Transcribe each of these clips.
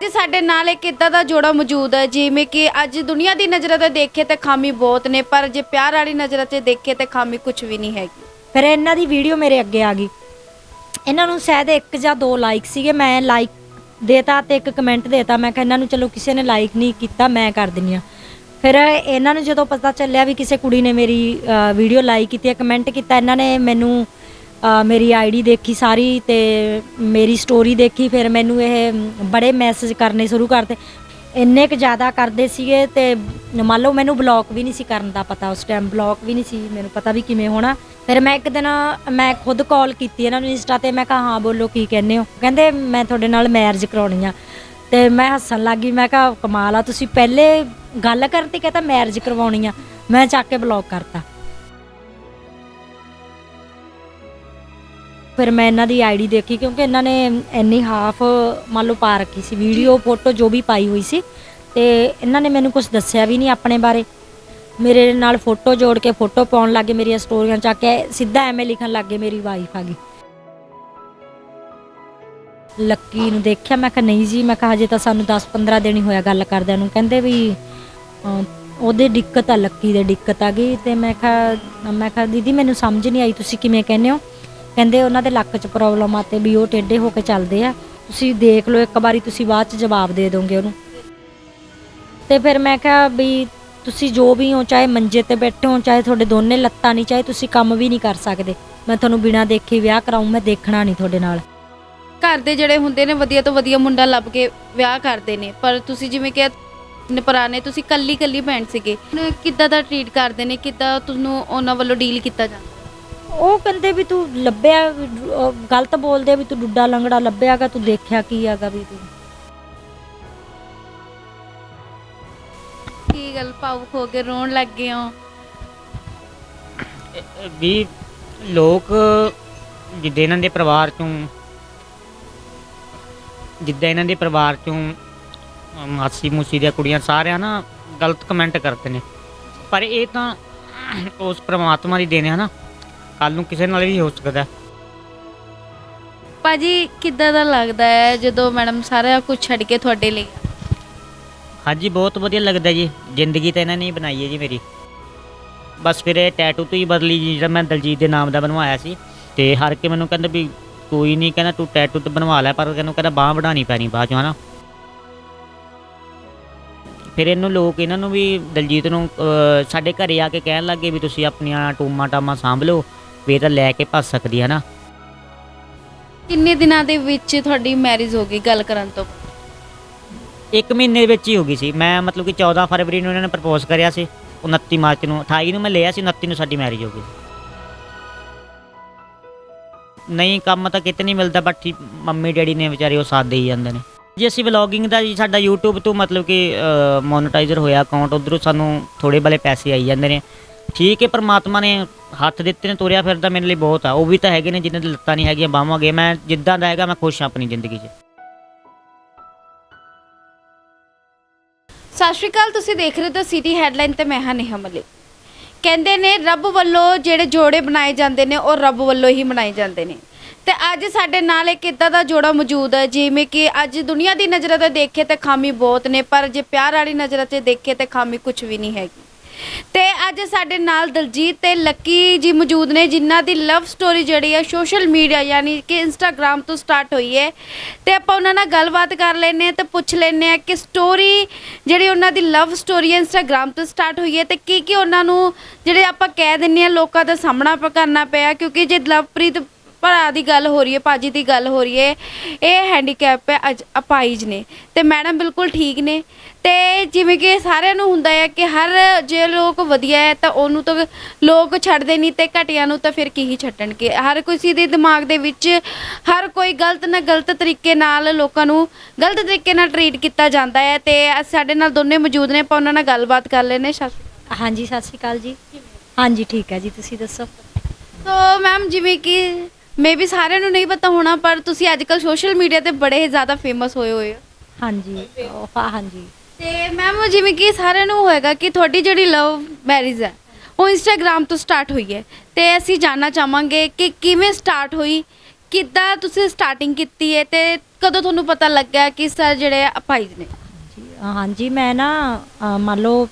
ਤੇ ਸਾਡੇ ਨਾਲ ਇੱਕ ਇਦਾਂ ਦਾ ਜੋੜਾ ਮੌਜੂਦ ਹੈ, ਜਿਵੇਂ ਕਿ ਅੱਜ ਦੁਨੀਆ ਦੀ ਨਜ਼ਰਾਂ ਤੇ ਦੇਖੇ ਤੇ ਖਾਮੀ ਬਹੁਤ ਨੇ, ਪਰ ਜੇ ਪਿਆਰ ਵਾਲੀ ਨਜ਼ਰਾਂ ਤੇ ਦੇਖੇ ਤੇ ਖਾਮੀ ਕੁਝ ਵੀ ਨਹੀਂ ਹੈਗੀ। ਫਿਰ ਇਹਨਾਂ ਦੀ ਵੀਡੀਓ ਮੇਰੇ ਅੱਗੇ ਆ ਗਈ। ਇਹਨਾਂ ਨੂੰ ਸ਼ਾਇਦ ਇੱਕ ਜਾਂ ਦੋ ਲਾਈਕ ਸੀਗੇ, ਮੈਂ ਲਾਈਕ ਦੇਤਾ ਤੇ ਇੱਕ ਕਮੈਂਟ ਦੇਤਾ। ਮੈਂ ਕਿਹਾ ਇਹਨਾਂ ਨੂੰ ਚਲੋ ਕਿਸੇ ਨੇ ਲਾਈਕ ਨਹੀਂ ਕੀਤਾ, ਮੈਂ ਕਰ ਦਿੰਨੀ ਆ ਫਿਰ ਇਹਨਾਂ ਨੂੰ ਜਦੋਂ ਪਤਾ ਚੱਲਿਆ ਵੀ ਕਿਸੇ ਕੁੜੀ ਨੇ ਮੇਰੀ ਵੀਡੀਓ ਲਾਈਕ ਕੀਤੀ ਹੈ ਕਮੈਂਟ ਕੀਤਾ, ਇਹਨਾਂ ਨੇ ਮੈਨੂੰ ਅ, ਮੇਰੀ ਆਈਡੀ ਦੇਖੀ ਸਾਰੀ ਤੇ ਮੇਰੀ ਸਟੋਰੀ ਦੇਖੀ ਫਿਰ ਮੈਨੂੰ ਇਹ ਬੜੇ ਮੈਸੇਜ ਕਰਨੇ ਸ਼ੁਰੂ ਕਰਤੇ। ਇੰਨੇ ਕੁ ਜ਼ਿਆਦਾ ਕਰਦੇ ਸੀਗੇ ਤੇ ਮੰਨ ਲਓ ਮੈਨੂੰ ਬਲੌਕ ਵੀ ਨਹੀਂ ਸੀ ਕਰਨ ਦਾ ਪਤਾ ਉਸ ਟਾਈਮ ਬਲੌਕ ਵੀ ਨਹੀਂ ਸੀ ਮੈਨੂੰ ਪਤਾ ਵੀ ਕਿਵੇਂ ਹੋਣਾ। ਫਿਰ ਮੈਂ ਇੱਕ ਦਿਨ ਮੈਂ ਖੁਦ ਕਾਲ ਕੀਤੀ ਇਹਨਾਂ ਨੂੰ ਇੰਸਟਾ ਤੇ ਮੈਂ ਕਿਹਾ ਹਾਂ ਬੋਲੋ ਕੀ ਕਹਿੰਦੇ ਹੋ? ਕਹਿੰਦੇ ਮੈਂ ਤੁਹਾਡੇ ਨਾਲ ਮੈਰਿਜ ਕਰਾਉਣੀ ਆ। ਤੇ ਮੈਂ ਹੱਸਣ ਲੱਗੀ ਮੈਂ ਕਿਹਾ ਕਮਾਲ ਆ ਤੁਸੀਂ ਪਹਿਲੇ ਗੱਲ ਕਰਨ ਤੇ ਕਹਤਾ ਮੈਰਿਜ ਕਰਵਾਉਣੀ ਆ। ਮੈਂ ਚੱਕ ਕੇ ਬਲੌਕ ਕਰਤਾ। ਫਿਰ ਮੈਂ ਇਹਨਾਂ ਦੀ ਆਈਡੀ ਦੇਖੀ ਕਿਉਂਕਿ ਇਹਨਾਂ ਨੇ ਇੰਨੀ ਹਾਫ ਮੰਨ ਲਓ ਪਾ ਰੱਖੀ ਸੀ ਵੀਡੀਓ ਫੋਟੋ ਜੋ ਵੀ ਪਾਈ ਹੋਈ ਸੀ ਤੇ ਇਹਨਾਂ ਨੇ ਮੈਨੂੰ ਕੁਝ ਦੱਸਿਆ ਵੀ ਨਹੀਂ ਆਪਣੇ ਬਾਰੇ। ਮੇਰੇ ਨਾਲ ਫੋਟੋ ਜੋੜ ਕੇ ਫੋਟੋ ਪਾਉਣ ਲੱਗੇ ਮੇਰੀਆਂ ਸਟੋਰੀਆਂ ਚੱਕ ਕੇ ਸਿੱਧਾ ਐਵੇਂ ਲਿਖਣ ਲੱਗੇ ਮੇਰੀ ਵਾਈਫ ਆ ਗਈ। ਲੱਕੀ ਨੂੰ ਦੇਖਿਆ ਮੈਂ ਕਿਹਾ ਨਹੀਂ ਜੀ ਮੈਂ ਕਿਹਾ ਹਜੇ ਤਾਂ ਸਾਨੂੰ 10-15 ਦਿਨ ਹੀ ਹੋਇਆ ਗੱਲ ਕਰਦਿਆਂ ਨੂੰ। ਕਹਿੰਦੇ ਵੀ ਅਮ, ਉਹਦੇ ਦਿੱਕਤ ਆ ਲੱਕੀ ਦੇ ਦਿੱਕਤ ਆ ਗਈ ਤੇ ਮੈਂ ਕਿਹਾ ਮੈਂ ਕਿਹਾ ਦੀਦੀ ਮੈਨੂੰ ਸਮਝ ਨਹੀਂ ਆਈ ਤੁਸੀਂ ਕਿਵੇਂ ਕਹਿੰਦੇ ਹੋ? ਕਹਿੰਦੇ ਉਹਨਾਂ ਦੇ ਲੱਕ 'ਚ ਪ੍ਰੋਬਲਮ ਆ ਤੇ ਵੀ ਉਹ ਟੇਢੇ ਹੋ ਕੇ ਚੱਲਦੇ ਆ। ਤੁਸੀਂ ਦੇਖ ਲਓ, ਇੱਕ ਵਾਰੀ ਤੁਸੀਂ ਬਾਅਦ 'ਚ ਜਵਾਬ ਦੇ ਦੋਗੇ ਉਹਨੂੰ। ਤੇ ਫਿਰ ਮੈਂ ਕਿਹਾ ਵੀ ਤੁਸੀਂ ਜੋ ਵੀ ਹੋ, ਚਾਹੇ ਮੰਜੇ ਤੇ ਬੈਠੇ ਹੋ, ਚਾਹੇ ਤੁਹਾਡੇ ਦੋਨੇ ਲੱਤਾਂ ਨਹੀਂ, ਚਾਹੇ ਤੁਸੀਂ ਕੰਮ ਵੀ ਨਹੀਂ ਕਰ ਸਕਦੇ। ਮੈਂ ਤੁਹਾਨੂੰ ਬਿਨਾਂ ਦੇਖੇ ਵਿਆਹ ਕਰਾਉਂ ਮੈਂ ਦੇਖਣਾ ਨਹੀਂ ਤੁਹਾਡੇ ਨਾਲ। ਘਰ ਦੇ ਜਿਹੜੇ ਹੁੰਦੇ ਨੇ, ਵਧੀਆ ਤੋਂ ਵਧੀਆ ਮੁੰਡਾ ਲੱਭ ਕੇ ਵਿਆਹ ਕਰਦੇ ਨੇ। ਪਰ ਤੁਸੀਂ ਜਿਵੇਂ ਕਿ ਨੇ ਪੁਰਾਣੇ ਤੁਸੀਂ ਕੱਲੀ ਕੱਲੀ ਭੈਣ ਸੀਗੇ। ਕਿੱਦਾਂ ਦਾ ਟਰੀਟ ਕਰਦੇ ਨੇ, ਕਿੱਦਾਂ ਤੁਹਾਨੂੰ ਉਹਨਾਂ ਵੱਲੋਂ ਡੀਲ ਕੀਤਾ ਜਾਂਦਾ? ਉਹ ਕਹਿੰਦੇ ਵੀ ਤੂੰ ਲੱਭਿਆ ਵੀ ਡੁ- ਅਹ ਗਲਤ ਬੋਲਦੇ ਆ ਵੀ ਤੂੰ ਡੁੱਡਾ ਲੰਗੜਾ ਲੱਭਿਆਗਾ ਤੂੰ ਦੇਖਿਆ ਕੀ ਹੈਗਾ ਵੀ ਤੂੰ। ਕੀ ਗੱਲ ਭਾਵੁਕ ਹੋ ਕੇ ਰੋਣ ਲੱਗ ਗਏ ਹੋ? ਵੀ ਲੋਕ ਜਿੱਦਾਂ ਇਹਨਾਂ ਦੇ ਪਰਿਵਾਰ ਚੋਂ ਜਿੱਦਾਂ ਇਹਨਾਂ ਦੇ ਪਰਿਵਾਰ ਚੋਂ ਮਾਸੀ ਮੂਸੀ ਦੀਆਂ ਕੁੜੀਆਂ ਸਾਰਿਆਂ ਨਾ ਗਲਤ ਕਮੈਂਟ ਕਰਦੇ ਨੇ। ਪਰ ਇਹ ਤਾਂ ਉਸ ਪ੍ਰਮਾਤਮਾ ਦੀ ਦੇਣ ਹੈ ਨਾ। ਕੱਲ ਨੂੰ ਕਿਸੇ ਨਾਲ ਵੀ ਹੋ ਸਕਦਾ। ਭਾਜੀ ਕਿੱਦਾਂ ਦਾ ਲੱਗਦਾ ਹੈ ਜਦੋਂ ਮੈਡਮ ਸਾਰਾ ਕੁਝ ਛੱਡ ਕੇ ਤੁਹਾਡੇ ਲਈ? ਹਾਂਜੀ ਬਹੁਤ ਵਧੀਆ ਲੱਗਦਾ ਜੀ। ਜ਼ਿੰਦਗੀ ਤਾਂ ਇਹਨਾਂ ਨੇ ਹੀ ਬਣਾਈ ਹੈ ਜੀ ਮੇਰੀ। ਬਸ ਫਿਰ ਇਹ ਟੈਟੂ ਤੋਂ ਹੀ ਬਦਲੀ ਜੀ ਜਿਹੜਾ ਮੈਂ ਦਲਜੀਤ ਦੇ ਨਾਮ ਦਾ ਬਣਵਾਇਆ ਸੀ। ਤੇ ਹਰ ਕੇ ਮੈਨੂੰ ਕਹਿੰਦਾ ਵੀ ਕੋਈ ਨਹੀਂ ਕਹਿੰਦਾ ਤੂੰ ਟੈਟੂ ਤਾਂ ਬਣਵਾ ਲੈ ਪਰ ਕਹਿੰਦਾ ਕਹਿੰਦਾ ਬਾਹ ਵਢਾਣੀ ਪੈਣੀ ਬਾਅਦ ਚੋਂ ਹਨਾ। ਫਿਰ ਇਹਨੂੰ ਲੋਕ ਇਹਨਾਂ ਨੂੰ ਵੀ ਦਲਜੀਤ ਨੂੰ ਅਹ, ਸਾਡੇ ਘਰੇ ਆ ਕੇ ਕਹਿਣ ਲੱਗੇ ਵੀ ਤੁਸੀਂ ਆਪਣੀਆਂ ਟੂਮਾ ਟਾਮਾ ਸਾਂਭ ਲਓ। ਤਾਂ ਲੈ ਕੇ ਭੱਜ ਸਕਦੀ ਹੈ ਨਾ? ਕਿੰਨੇ ਦਿਨਾਂ ਦੇ ਵਿੱਚ ਤੁਹਾਡੀ ਮੈਰਿਜ ਹੋ ਗਈ ਗੱਲ ਕਰਨ ਤੋਂ? ਇੱਕ ਮਹੀਨੇ ਵਿੱਚ ਹੀ ਹੋ ਗਈ ਸੀ। ਮੈਂ ਮਤਲਬ ਕਿ 14 ਫਰਵਰੀ ਨੂੰ ਇਹਨਾਂ ਨੇ ਪ੍ਰਪੋਜ਼ ਕਰਿਆ ਸੀ। 29 ਮਾਰਚ ਨੂੰ 28 ਨੂੰ ਮੈਂ ਲਿਆ ਸੀ 29 ਨੂੰ ਸਾਡੀ ਮੈਰਿਜ ਹੋ ਗਈ। ਨਹੀਂ ਕੰਮ ਤਾਂ ਕਿਤੇ ਨਹੀਂ ਮਿਲਦਾ ਬਟ ਠੀਕ ਮੰਮੀ ਡੈਡੀ ਨੇ ਵਿਚਾਰੇ ਉਹ ਸਾਥ ਦੇਈ ਜਾਂਦੇ ਨੇ। ਜੀ ਅਸੀਂ ਵਲੌਗਿੰਗ ਦਾ ਜੀ ਸਾਡਾ YouTube ਤੋਂ ਮਤਲਬ ਕਿ ਮੋਨੇਟਾਈਜ਼ਰ ਹੋਇਆ ਅਕਾਊਂਟ ਉਧਰੋਂ ਸਾਨੂੰ ਥੋੜੇ ਬਲੇ ਪੈਸੇ ਆਈ ਜਾਂਦੇ ਨੇ। ਠੀਕ ਹੈ, ਪਰਮਾਤਮਾ ਨੇ ਹੱਥ ਦਿੱਤੇ ਨੇ, ਤੁਰਿਆ ਫਿਰਦਾ ਮੇਰੇ ਲਈ ਬਹੁਤ ਆ। ਉਹ ਵੀ ਤਾਂ ਹੈਗੇ ਨੇ ਜਿਨ੍ਹਾਂ ਦੀ ਲੱਤਾਂ ਨਹੀਂ ਹੈਗੀਆਂ, ਬਾਹਾਂ ਹੈਗੇ ਮੈਂ ਜਿੱਦਾਂ ਦਾ ਹੈਗਾ, ਮੈਂ ਖੁਸ਼ ਹਾਂ ਆਪਣੀ ਜ਼ਿੰਦਗੀ 'ਚ। ਸਤਿ ਸ਼੍ਰੀ ਅਕਾਲ, ਤੁਸੀਂ ਦੇਖ ਰਹੇ ਹੋ ਸਿਟੀ ਹੈਡਲਾਈਨ ਤੇ ਮੈਂ ਹਾਂ ਨੇਹਾ ਮਲਿਕ। ਕਹਿੰਦੇ ਨੇ, ਰੱਬ ਵੱਲੋਂ ਜਿਹੜੇ ਜੋੜੇ ਬਣਾਏ ਜਾਂਦੇ ਨੇ, ਉਹ ਰੱਬ ਵੱਲੋਂ ਹੀ ਬਣਾਏ ਜਾਂਦੇ ਨੇ। ਤੇ ਅੱਜ ਸਾਡੇ ਨਾਲ ਇੱਕ ਇਦਾਂ ਦਾ ਜੋੜਾ ਮੌਜੂਦ ਹੈ, ਜਿਵੇਂ ਕਿ ਅੱਜ ਦੁਨੀਆ ਦੀ ਨਜ਼ਰਾਂ ਤੇ ਦੇਖੇ ਤੇ ਖਾਮੀ ਬਹੁਤ ਨੇ, ਪਰ ਜੇ ਪਿਆਰ ਵਾਲੀ ਨਜ਼ਰਾਂ ਤੇ ਦੇਖੇ ਤੇ ਖਾਮੀ ਕੁਝ ਵੀ ਨਹੀਂ ਹੈਗੀ। ਤੇ ਅੱਜ ਸਾਡੇ ਨਾਲ ਦਲਜੀਤ ਤੇ ਲੱਕੀ ਜੀ ਮੌਜੂਦ ਨੇ, ਜਿਨ੍ਹਾਂ ਦੀ ਲਵ ਸਟੋਰੀ ਜਿਹੜੀ ਹੈ ਸੋਸ਼ਲ ਮੀਡੀਆ ਯਾਨੀ ਕਿ ਇੰਸਟਾਗ੍ਰam ਤੋਂ ਸਟਾਰਟ ਹੋਈ ਹੈ। ਤੇ ਆਪਾਂ ਉਹਨਾਂ ਨਾਲ ਗੱਲਬਾਤ ਕਰ ਲੈਨੇ ਆ ਤੇ ਪੁੱਛ ਲੈਨੇ ਆ ਕਿ ਸਟੋਰੀ ਜਿਹੜੀ ਉਹਨਾਂ ਦੀ ਲਵ ਸਟੋਰੀ ਹੈ ਇੰਸਟਾਗ੍ਰam ਤੋਂ ਸਟਾਰਟ ਹੋਈ ਹੈ ਤੇ ਕੀ ਕੀ ਉਹਨਾਂ ਨੂੰ ਜਿਹੜੇ ਆਪਾਂ ਕਹਿ ਦਿੰਨੇ ਆ ਲੋਕਾਂ ਦਾ ਸਾਹਮਣਾ ਕਰਨਾ ਪਿਆ, ਕਿਉਂਕਿ ਜੇ ਲਵਪ੍ਰੀਤ ਭਰਾ ਦੀ ਗੱਲ ਹੋ ਰਹੀ ਹੈ ਪਾਜੀ ਦੀ ਗੱਲ ਹੋ ਰਹੀ ਹੈ। ਇਹ ਹੈਂਡੀਕੈਪ ਹੈ ਅਜ ਅਪਾਈਜ ਨੇ। ਤੇ ਮੈਡਮ ਬਿਲਕੁਲ ਠੀਕ ਨੇ। ਤੇ ਜਿਵੇਂ ਕਿ ਸਾਰਿਆਂ ਨੂੰ ਹੁੰਦਾ ਹੈ ਕਿ ਹਰ ਜੇ ਲੋਕ ਵਧੀਆ ਹੈ ਤਾਂ ਉਹਨੂੰ ਤਾਂ ਲੋਕ ਛੱਡਦੇ ਨਹੀਂ ਤੇ ਘਟਿਆਂ ਨੂੰ ਤਾਂ ਫਿਰ ਕੀ ਹੀ ਛੱਡਣਗੇ। ਹਰ ਕਿਸੇ ਦੇ ਦਿਮਾਗ ਦੇ ਵਿੱਚ ਹਰ ਕੋਈ ਗਲਤ ਨਾ ਗਲਤ ਤਰੀਕੇ ਨਾਲ ਲੋਕਾਂ ਨੂੰ ਗਲਤ ਤਰੀਕੇ ਨਾਲ ਟਰੀਟ ਕੀਤਾ ਜਾਂਦਾ ਹੈ ਤੇ ਸਾਡੇ ਨਾਲ ਦੋਨੇ ਮੌਜੂਦ ਨੇ ਆਪਾਂ ਉਹਨਾਂ ਨਾਲ ਗੱਲਬਾਤ ਕਰ ਲੈਨੇ ਸਤਿ ਸ਼੍ਰੀ ਅਕਾਲ। ਹਾਂਜੀ ਸਤਿ ਸ਼੍ਰੀ ਅਕਾਲ ਜੀ। ਹਾਂਜੀ ਠੀਕ ਹੈ ਜੀ ਤੁਸੀਂ ਦੱਸੋ? ਸੋ ਮੈਮ ਜਿਵੇਂ ਕਿ ਮੇ ਵੀ ਸਾਰਿਆਂ ਨੂੰ ਨਹੀਂ ਪਤਾ ਹੋਣਾ ਪਰ ਤੁਸੀਂ ਅੱਜਕੱਲ ਸੋਸ਼ਲ ਮੀਡੀਆ ਤੇ ਬੜੇ ਜ਼ਿਆਦਾ ਫੇਮਸ ਹੋਏ ਹੋਏ ਹੋ। ਹਾਂਜੀ ਉਹ ਹਾਂ ਹਾਂਜੀ। ਤੇ ਮੈਮ ਜਿਵੇਂ ਕਿ ਸਾਰਿਆਂ ਨੂੰ ਹੋਏਗਾ ਕਿ ਤੁਹਾਡੀ ਜਿਹੜੀ ਲਵ ਮੈਰਿਜ ਹੈ ਉਹ ਇੰਸਟਾਗ੍ਰam ਤੋਂ ਸਟਾਰਟ ਹੋਈ ਹੈ। ਤੇ ਅਸੀਂ ਜਾਨਣਾ ਚਾਹਾਂਗੇ ਕਿ ਕਿਵੇਂ ਸਟਾਰਟ ਹੋਈ ਕਿੱਦਾਂ ਤੁਸੀਂ ਸਟਾਰਟਿੰਗ ਕੀਤੀ ਹੈ ਤੇ ਕਦੋਂ ਤੁਹਾਨੂੰ ਪਤਾ ਲੱਗਾ ਕਿ ਸਰ ਜਿਹੜੇ ਅਪਾਈਜ ਨੇ? ਜੀ, ਹਾਂਜੀ ਮੈਂ ਨਾ ਅ, ਮੰਨ ਲਓ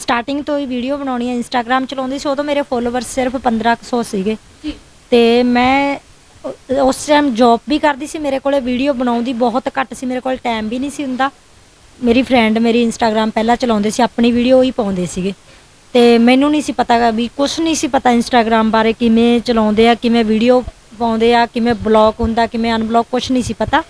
ਸਟਾਰਟਿੰਗ ਤੋਂ ਹੀ ਵੀਡੀਓ ਬਣਾਉਣੀ ਹੈ ਇੰਸਟਾਗ੍ਰam ਚਲਾਉਂਦੀ ਸੀ ਉਦੋਂ ਮੇਰੇ ਫੋਲੋਵਰਸ ਸਿਰਫ 1500 ਸੀਗੇ। ਜੀ। ਤੇ ਮੈਂ ਉ- ਉਸ ਟਾਈਮ ਜੌਬ ਵੀ ਕਰਦੀ ਸੀ, ਮੇਰੇ ਕੋਲੇ ਵੀਡੀਓ ਬਣਾਉਂਦੀ ਬਹੁਤ ਘੱਟ ਸੀ, ਮੇਰੇ ਕੋਲ ਟਾਈਮ ਵੀ ਨਹੀਂ ਸੀ ਹੁੰਦਾ। ਮੇਰੀ ਫਰੈਂਡ ਮੇਰੀ ਇੰਸਟਾਗ੍ਰam ਪਹਿਲਾਂ ਚਲਾਉਂਦੇ ਸੀ, ਆਪਣੀ ਵੀਡੀਓ ਹੀ ਪਾਉਂਦੇ ਸੀਗੇ। ਤੇ ਮੈਨੂੰ ਨਹੀਂ ਸੀ ਪਤਾ ਗਾ ਵੀ ਕੁਝ ਨਹੀਂ ਸੀ ਪਤਾ ਇੰਸਟਾਗ੍ਰam ਬਾਰੇ ਕਿਵੇਂ ਚਲਾਉਂਦੇ ਆ, ਕਿਵੇਂ ਵੀਡੀਓ ਪਾਉਂਦੇ ਆ, ਕਿਵੇਂ ਬਲੌਕ ਹੁੰਦਾ, ਕਿਵੇਂ ਅਨਬਲੌਕ ਕੁਝ ਨਹੀਂ ਸੀ ਪਤਾ।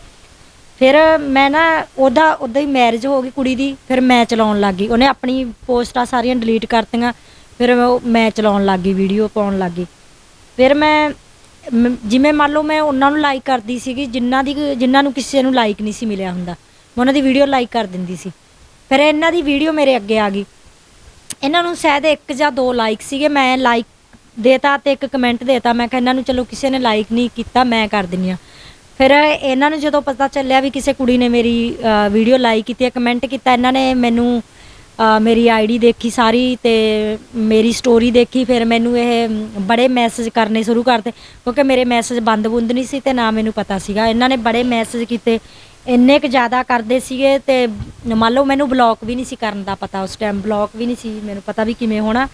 ਫਿਰ ਮੈਂ ਨਾ ਉਹਦਾ ਉਹਦਾ ਹੀ ਮੈਰਿਜ ਹੋ ਗਈ ਕੁੜੀ ਦੀ, ਫਿਰ ਮੈਂ ਚਲਾਉਣ ਲੱਗ ਗਈ। ਉਹਨੇ ਆਪਣੀ ਪੋਸਟਾਂ ਸਾਰੀਆਂ ਡਿਲੀਟ ਕਰਤੀਆਂ, ਫਿਰ ਉਹ, ਮੈਂ ਚਲਾਉਣ ਲੱਗ ਗਈ ਵੀਡੀਓ ਪਾਉਣ ਲੱਗ ਗਈ। ਫਿਰ ਮੈਂ, ਮ- ਜਿਵੇਂ ਮੰਨ ਲਓ ਮੈਂ ਉਹਨਾਂ ਨੂੰ ਲਾਈਕ ਕਰਦੀ ਸੀਗੀ ਜਿਨ੍ਹਾਂ ਦੀ ਜਿਨ੍ਹਾਂ ਨੂੰ ਕਿਸੇ ਨੂੰ ਲਾਈਕ ਨਹੀਂ ਸੀ ਮਿਲਿਆ ਹੁੰਦਾ, ਮੈਂ ਉਹਨਾਂ ਦੀ ਵੀਡੀਓ ਲਾਈਕ ਕਰ ਦਿੰਦੀ ਸੀ। ਫਿਰ ਇਹਨਾਂ ਦੀ ਵੀਡੀਓ ਮੇਰੇ ਅੱਗੇ ਆ ਗਈ। ਇਹਨਾਂ ਨੂੰ ਸ਼ਾਇਦ ਇੱਕ ਜਾਂ ਦੋ ਲਾਈਕ ਸੀਗੇ, ਮੈਂ ਲਾਈਕ ਦੇਤਾ ਤੇ ਇੱਕ ਕਮੈਂਟ ਦੇਤਾ। ਮੈਂ ਕਿਹਾ ਇਹਨਾਂ ਨੂੰ ਚਲੋ ਕਿਸੇ ਨੇ ਲਾਈਕ ਨਹੀਂ ਕੀਤਾ, ਮੈਂ ਕਰ ਦਿੰਨੀ ਆ ਫਿਰ ਇਹਨਾਂ ਨੂੰ ਜਦੋਂ ਪਤਾ ਚੱਲਿਆ ਵੀ ਕਿਸੇ ਕੁੜੀ ਨੇ ਮੇਰੀ ਵੀਡੀਓ ਲਾਈਕ ਕੀਤੀ ਹੈ ਕਮੈਂਟ ਕੀਤਾ, ਇਹਨਾਂ ਨੇ ਮੈਨੂੰ ਅ, ਮੇਰੀ ਆਈਡੀ ਦੇਖੀ ਸਾਰੀ ਤੇ ਮੇਰੀ ਸਟੋਰੀ ਦੇਖੀ ਫਿਰ ਮੈਨੂੰ ਇਹ ਬੜੇ ਮੈਸੇਜ ਕਰਨੇ ਸ਼ੁਰੂ ਕਰਤੇ ਕਿਉਂਕਿ ਮੇਰੇ ਮੈਸੇਜ ਬੰਦ ਬੁੰਦ ਨਹੀਂ ਸੀ ਤੇ ਨਾ ਮੈਨੂੰ ਪਤਾ ਸੀਗਾ। ਇਹਨਾਂ ਨੇ ਬੜੇ ਮੈਸੇਜ ਕੀਤੇ ਇੰਨੇ ਕੁ ਜ਼ਿਆਦਾ ਕਰਦੇ ਸੀਗੇ ਤੇ ਮੰਨ ਲਓ ਮੈਨੂੰ ਬਲੌਕ ਵੀ ਨਹੀਂ ਸੀ ਕਰਨ ਦਾ ਪਤਾ ਉਸ ਟਾਈਮ ਬਲੌਕ ਵੀ ਨਹੀਂ ਸੀ ਮੈਨੂੰ ਪਤਾ ਵੀ ਕਿਵੇਂ ਹੋਣਾ।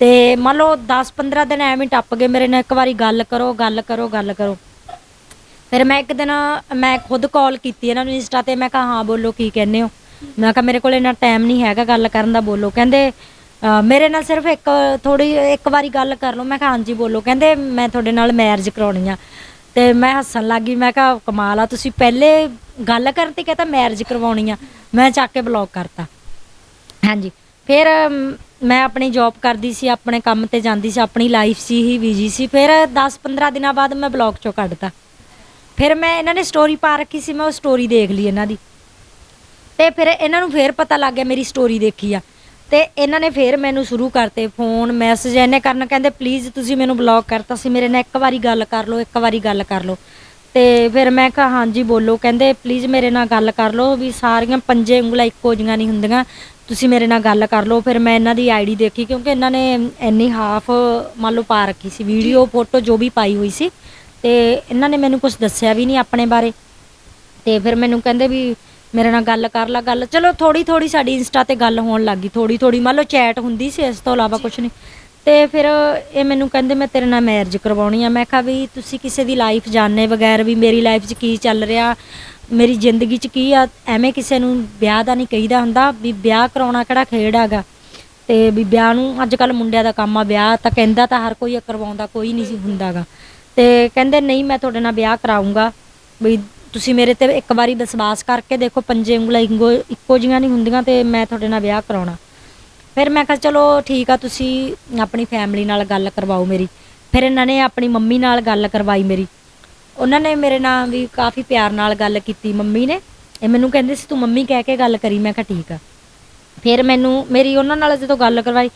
ਤੇ ਮੰਨ ਲਓ 10-15 ਦਿਨ ਐਵੇਂ ਟੱਪ ਗਏ ਮੇਰੇ ਨਾਲ ਇੱਕ ਵਾਰੀ ਗੱਲ ਕਰੋ ਗੱਲ ਕਰੋ ਗੱਲ ਕਰੋ। ਫਿਰ ਮੈਂ ਇੱਕ ਦਿਨ ਮੈਂ ਖੁਦ ਕਾਲ ਕੀਤੀ ਇਹਨਾਂ ਨੂੰ ਇੰਸਟਾ ਤੇ ਮੈਂ ਕਿਹਾ ਹਾਂ ਬੋਲੋ ਕੀ ਕਹਿੰਦੇ ਹੋ? ਮੈਂ ਕਿਹਾ ਮੇਰੇ ਕੋਲ ਇੰਨਾ ਟਾਈਮ ਨਹੀਂ ਹੈਗਾ ਗੱਲ ਕਰਨ ਦਾ ਬੋਲੋ। ਕਹਿੰਦੇ ਅ, ਮੇਰੇ ਨਾਲ ਸਿਰਫ ਇੱਕ ਥੋੜੀ ਇੱਕ ਵਾਰੀ ਗੱਲ ਕਰ ਲਓ। ਮੈਂ ਕਿਹਾ ਹਾਂਜੀ ਬੋਲੋ। ਕਹਿੰਦੇ ਮੈਂ ਤੁਹਾਡੇ ਨਾਲ ਮੈਰਿਜ ਕਰਾਉਣੀ ਆ। ਤੇ ਮੈਂ ਹੱਸਣ ਲੱਗੀ ਮੈਂ ਕਿਹਾ ਕਮਾਲ ਆ ਤੁਸੀਂ ਪਹਿਲੇ ਗੱਲ ਕਰਨ ਤੇ ਕਹਤਾ ਮੈਰਿਜ ਕਰਵਾਉਣੀ ਆ? ਮੈਂ ਚੱਕ ਕੇ ਬਲੌਕ ਕਰਤਾ। ਹਾਂਜੀ। ਫਿਰ ਅਮ, ਮੈਂ ਆਪਣੀ ਜੌਬ ਕਰਦੀ ਸੀ ਆਪਣੇ ਕੰਮ ਤੇ ਜਾਂਦੀ ਸੀ ਆਪਣੀ ਲਾਈਫ ਸੀ ਹੀ ਬਿਜ਼ੀ ਸੀ। ਫਿਰ 10-15 ਦਿਨਾਂ ਬਾਅਦ ਮੈਂ ਬਲੌਗ ਚੋਂ ਕੱਢਤਾ। ਫਿਰ ਮੈਂ ਇਹਨਾਂ ਨੇ ਸਟੋਰੀ ਪਾ ਰੱਖੀ ਸੀ ਮੈਂ ਉਹ ਸਟੋਰੀ ਦੇਖ ਲਈ ਇਹਨਾਂ ਦੀ। ਤੇ ਫਿਰ ਇਹਨਾਂ ਨੂੰ ਫੇਰ ਪਤਾ ਲੱਗ ਗਿਆ ਮੇਰੀ ਸਟੋਰੀ ਦੇਖੀ ਆ। ਤੇ ਇਹਨਾਂ ਨੇ ਫੇਰ ਮੈਨੂੰ ਸ਼ੁਰੂ ਕਰਤੇ ਫੋਨ ਮੈਸੇਜ ਇਹਨੇ ਕਰਨ ਕਹਿੰਦੇ ਪਲੀਜ਼ ਤੁਸੀਂ ਮੈਨੂੰ ਬਲੌਕ ਕਰਤਾ ਸੀ, ਮੇਰੇ ਨਾਲ ਇੱਕ ਵਾਰੀ ਗੱਲ ਕਰ ਲਓ, ਇੱਕ ਵਾਰੀ ਗੱਲ ਕਰ ਲਓ। ਤੇ ਫਿਰ ਮੈਂ ਕਿਹਾ, ਹਾਂਜੀ, ਬੋਲੋ। ਕਹਿੰਦੇ ਪਲੀਜ਼ ਮੇਰੇ ਨਾਲ ਗੱਲ ਕਰ ਲਓ ਵੀ ਸਾਰੀਆਂ ਪੰਜੇ ਉਂਗਲਾਂ ਇੱਕੋ ਜੀਆਂ ਨਹੀਂ ਹੁੰਦੀਆਂ, ਤੁਸੀਂ ਮੇਰੇ ਨਾਲ ਗੱਲ ਕਰ ਲਓ। ਫਿਰ ਮੈਂ ਇਹਨਾਂ ਦੀ ਆਈਡੀ ਦੇਖੀ, ਕਿਉਂਕਿ ਇਹਨਾਂ ਨੇ ਇੰਨੀ ਹਾਫ ਮੰਨ ਲਓ ਪਾ ਰੱਖੀ ਸੀ ਵੀਡੀਓ ਫੋਟੋ ਜੋ ਵੀ ਪਾਈ ਹੋਈ ਸੀ। ਤੇ ਇਹਨਾਂ ਨੇ ਮੈਨੂੰ ਕੁਝ ਦੱਸਿਆ ਵੀ ਨਹੀਂ ਆਪਣੇ ਬਾਰੇ। ਤੇ ਫਿਰ ਮੈਨੂੰ ਕਹਿੰਦੇ ਵੀ ਮੇਰੇ ਨਾਲ ਗੱਲ ਕਰ ਲੈ ਗੱਲ। ਚਲੋ ਥੋੜੀ ਥੋੜੀ ਸਾਡੀ ਇੰਸਟਾ ਤੇ ਗੱਲ ਹੋਣ ਲੱਗੀ ਥੋੜੀ ਥੋੜੀ ਮੰਨ ਲਓ ਚੈਟ ਹੁੰਦੀ ਸੀ ਇਸ ਤੋਂ ਇਲਾਵਾ ਕੁਝ ਨਹੀਂ। ਤੇ ਫਿਰ ਇਹ ਮੈਨੂੰ ਕਹਿੰਦੇ ਮੈਂ ਤੇਰੇ ਨਾਲ ਮੈਰਿਜ ਕਰਵਾਉਣੀ ਆ। ਮੈਂ ਕਿਹਾ ਵੀ ਤੁਸੀਂ ਕਿਸੇ ਦੀ ਲਾਈਫ ਜਾਣਨੇ ਬਗੈਰ ਵੀ ਮੇਰੀ ਲਾਈਫ 'ਚ ਕੀ ਚੱਲ ਰਿਹਾ? ਮੇਰੀ ਜ਼ਿੰਦਗੀ 'ਚ ਕੀ ਆ? ਐਵੇਂ ਕਿਸੇ ਨੂੰ ਵਿਆਹ ਦਾ ਨਹੀਂ ਕਹੀਦਾ ਹੁੰਦਾ ਵੀ ਵਿਆਹ ਕਰਾਉਣਾ ਕਿਹੜਾ ਖੇਡ ਹੈਗਾ? ਤੇ ਵੀ ਵਿਆਹ ਨੂੰ ਅੱਜ ਕੱਲ ਮੁੰਡਿਆਂ ਦਾ ਕੰਮ ਆ ਵਿਆਹ ਤਾਂ ਕਹਿੰਦਾ ਤਾਂ ਹਰ ਕੋਈ ਕਰਵਾਉਂਦਾ ਕੋਈ ਨਹੀਂ ਹੁੰਦਾਗਾ। ਤੇ ਕਹਿੰਦੇ ਨਹੀਂ ਮੈਂ ਤੁਹਾਡੇ ਨਾਲ ਵਿਆਹ ਕਰਾਉਂਗਾ ਵੀ ਤੁਸੀਂ ਮੇਰੇ ਤੇ ਇੱਕ ਵਾਰੀ ਵਿਸ਼ਵਾਸ ਕਰਕੇ ਦੇਖੋ, ਪੰਜੇ ਉਂਗਲਾਂ ਇੱਕੋ ਇੱਕੋ ਜੀਆਂ ਨਹੀਂ ਹੁੰਦੀਆਂ ਤੇ ਮੈਂ ਤੁਹਾਡੇ ਨਾਲ ਵਿਆਹ ਕਰਾਉਣਾ। ਫਿਰ ਮੈਂ ਕਿਹਾ, ਚਲੋ ਠੀਕ ਆ, ਤੁਸੀਂ ਆਪਣੀ ਫੈਮਿਲੀ ਨਾਲ ਗੱਲ ਕਰਵਾਓ ਮੇਰੀ। ਫਿਰ ਇਹਨਾਂ ਨੇ ਆਪਣੀ ਮੰਮੀ ਨਾਲ ਗੱਲ ਕਰਵਾਈ ਮੇਰੀ। ਉਹਨਾਂ ਨੇ ਮੇਰੇ ਨਾਲ ਵੀ ਕਾਫੀ ਪਿਆਰ ਨਾਲ ਗੱਲ ਕੀਤੀ ਮੰਮੀ ਨੇ। ਇਹ ਮੈਨੂੰ ਕਹਿੰਦੇ ਸੀ, ਤੂੰ ਮੰਮੀ ਕਹਿ ਕੇ ਗੱਲ ਕਰੀ। ਮੈਂ ਕਿਹਾ, ਠੀਕ ਆ। ਫਿਰ ਮੈਨੂੰ, ਮੇਰੀ ਉਹਨਾਂ ਨਾਲ ਜਦੋਂ ਗੱਲ ਕਰਵਾਈ,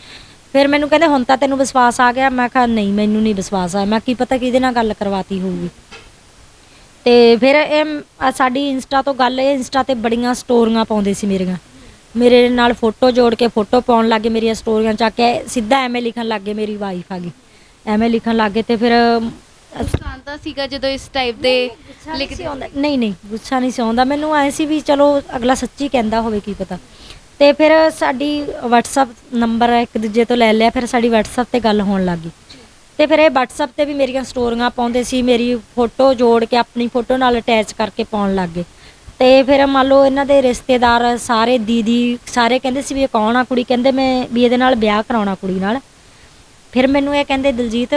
ਫਿਰ ਮੈਨੂੰ ਕਹਿੰਦੇ, ਹੁਣ ਤਾਂ ਤੈਨੂੰ ਵਿਸ਼ਵਾਸ ਆ ਗਿਆ। ਮੈਂ ਕਿਹਾ, ਨਹੀਂ, ਮੈਨੂੰ ਨਹੀਂ ਵਿਸ਼ਵਾਸ ਆਇਆ। ਮੈਂ ਕੀ ਪਤਾ ਕਿਹਦੇ ਨਾਲ ਗੱਲ ਕਰਵਾਤੀ ਹੋਊਗੀ? ਤੇ ਫਿਰ ਇਹ ਸਾਡੀ ਇੰਸਟਾ ਤੋਂ ਗੱਲ ਇਹ ਇੰਸਟਾ ਤੇ ਬੜੀਆਂ ਸਟੋਰੀਆਂ ਪਾਉਂਦੇ ਸੀ ਮੇਰੀਆਂ। ਮੇਰੇ ਨਾਲ ਫੋਟੋ ਜੋੜ ਕੇ ਫੋਟੋ ਪਾਉਣ ਲੱਗੇ ਮੇਰੀਆਂ ਸਟੋਰੀਆਂ ਚੱਕ ਕੇ ਸਿੱਧਾ ਐਵੇਂ ਲਿਖਣ ਲੱਗੇ ਮੇਰੀ ਵਾਈਫ ਆ ਗਈ। ਐਵੇਂ ਲਿਖਣ ਲੱਗੇ ਤੇ ਫਿਰ ਆਉਂਦਾ ਸੀਗਾ ਜਦੋਂ ਇਸ ਟਾਈਪ ਦੇ ਲਿਖਦੇ। ਆਉਂਦਾ। ਨਹੀਂ ਨਹੀਂ ਗੁੱਸਾ ਨਹੀਂ ਸੀ ਆਉਂਦਾ। ਮੈਨੂੰ ਐ ਸੀ ਵੀ ਚਲੋ ਅਗਲਾ ਸੱਚੀ ਕਹਿੰਦਾ ਹੋਵੇ ਕੀ ਪਤਾ। ਤੇ ਫਿਰ ਸਾਡੀ WhatsApp ਨੰਬਰ ਇੱਕ ਦੂਜੇ ਤੋਂ ਲੈ ਲਿਆ ਫਿਰ ਸਾਡੀ WhatsApp ਤੇ ਗੱਲ ਹੋਣ ਲੱਗੀ ਤੇ ਫਿਰ ਇਹ WhatsApp ਤੇ ਵੀ ਮੇਰੀਆਂ ਸਟੋਰੀਆਂ ਪਾਉਂਦੇ ਸੀ, ਮੇਰੀ ਫੋਟੋ ਜੋੜ ਕੇ ਆਪਣੀ ਫੋਟੋ ਨਾਲ ਅਟੈਚ ਕਰਕੇ ਪਾਉਣ ਲੱਗ ਗਏ। ਤੇ ਫਿਰ ਮੰਨ ਲਓ ਇਹਨਾਂ ਦੇ ਰਿਸ਼ਤੇਦਾਰ ਸਾਰੇ ਦੀਦੀ, ਸਾਰੇ ਕਹਿੰਦੇ ਸੀ ਵੀ ਇਹ ਕੌਣ ਆ ਕੁੜੀ? ਕਹਿੰਦੇ ਮੈਂ ਵੀ ਇਹਦੇ ਨਾਲ ਵਿਆਹ ਕਰਾਉਣਾ ਕੁੜੀ ਨਾਲ। ਫਿਰ ਮੈਨੂੰ ਇਹ ਕਹਿੰਦੇ, ਦਿਲਜੀਤ